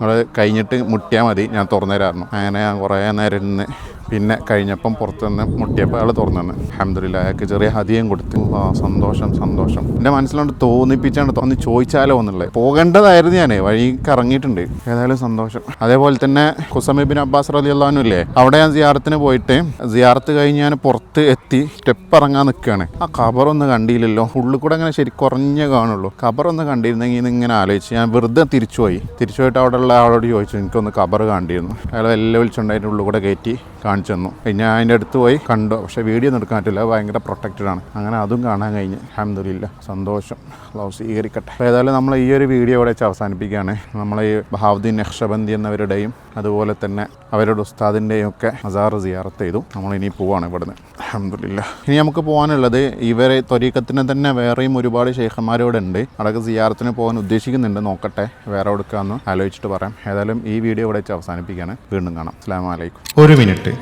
നിങ്ങൾ കഴിഞ്ഞിട്ട് മുട്ടിയാൽ മതി ഞാൻ തുറന്നു തരാറുണ്ട് അങ്ങനെ ഞാൻ കുറേ നേരം ഇരുന്ന് പിന്നെ കഴിഞ്ഞപ്പം പുറത്ത് നിന്ന് മുട്ടിയപ്പോൾ അയാൾ തുറന്നു തന്നെ അഹമ്മദില്ല അയാൾക്ക് ചെറിയ ഹതിയും കൊടുത്തു. ആ സന്തോഷം സന്തോഷം. എന്റെ മനസ്സിലോണ്ട് തോന്നിപ്പിച്ചാണ് തോന്നി ചോദിച്ചാലോ എന്നുള്ളത്. പോകേണ്ടതായിരുന്നു ഞാൻ വഴി കറങ്ങിയിട്ടുണ്ട്. ഏതായാലും സന്തോഷം. അതേപോലെ തന്നെ ഹുസമിബിൻ അബ്ബാസ് റലി അള്ളഹാനുമല്ലേ അവിടെ ഞാൻ സിയാറത്തിന് പോയിട്ട് സിയാറത്ത് കഴിഞ്ഞ് ഞാൻ പുറത്ത് എത്തി സ്റ്റെപ്പ് ഇറങ്ങാൻ നിൽക്കുകയാണ്. ആ ഖബറൊന്നും കണ്ടില്ലല്ലോ. ഉള്ളിൽ കൂടെ അങ്ങനെ ശരി കുറഞ്ഞേ കാണുള്ളൂ. ഖബറൊന്ന് കണ്ടിരുന്നെങ്കിൽ ഇങ്ങനെ ആലോചിച്ച് ഞാൻ വെറുതെ തിരിച്ചുപോയി. തിരിച്ചുപോയിട്ട് അവിടെയുള്ള ആളോട് ചോദിച്ചു എനിക്കൊന്ന് ഖബർ കണ്ടിരുന്നു. അയാൾ വെല്ലുവിളിച്ചുണ്ടായിട്ട് ഉള്ളിൽ കൂടെ കയറ്റി കാണിച്ചു തന്നു പിന്നെ അതിന്റെ അടുത്ത് പോയി കണ്ടു. പക്ഷേ വീഡിയോ എടുക്കാൻ പറ്റില്ല. ഭയങ്കര പ്രൊട്ടക്റ്റഡ് ആണ്. അങ്ങനെ അതും കാണാൻ കഴിഞ്ഞ്. അഹമ്മദില്ല സന്തോഷം. അള്ളാഹു സ്വീകരിക്കട്ടെ. ഏതായാലും നമ്മൾ ഈ ഒരു വീഡിയോ ഇവിടെ വെച്ച് അവസാനിപ്പിക്കുകയാണ്. നമ്മൾ ഈ ബഹാവുദ്ദീൻ നക്ഷബന്ദി എന്നവരുടെയും അതുപോലെ തന്നെ അവരുടെ ഉസ്താദിന്റെയും ഒക്കെ മസാർ സിയാറത്ത് ചെയ്തു. നമ്മൾ ഇനി പോവാണ് ഇവിടുന്ന്. അഹമ്മദില്ല ഇനി നമുക്ക് പോകാനുള്ളത് ഇവരെ ത്വരീക്കത്തിന് തന്നെ വേറെയും ഒരുപാട് ഷെയ്ഖന്മാരോട് ഉണ്ട് അവിടെയൊക്കെ സിയാറത്തിന് പോകാൻ ഉദ്ദേശിക്കുന്നുണ്ട്. നോക്കട്ടെ വേറെ കൊടുക്കാമെന്ന് ആലോചിച്ചിട്ട് പറയാം. ഏതായാലും ഈ വീഡിയോ ഇവിടെ വെച്ച് അവസാനിപ്പിക്കുകയാണ്. വീണ്ടും കാണാം. അസ്സാം വലൈക്കും ഒരു മിനിറ്റ്.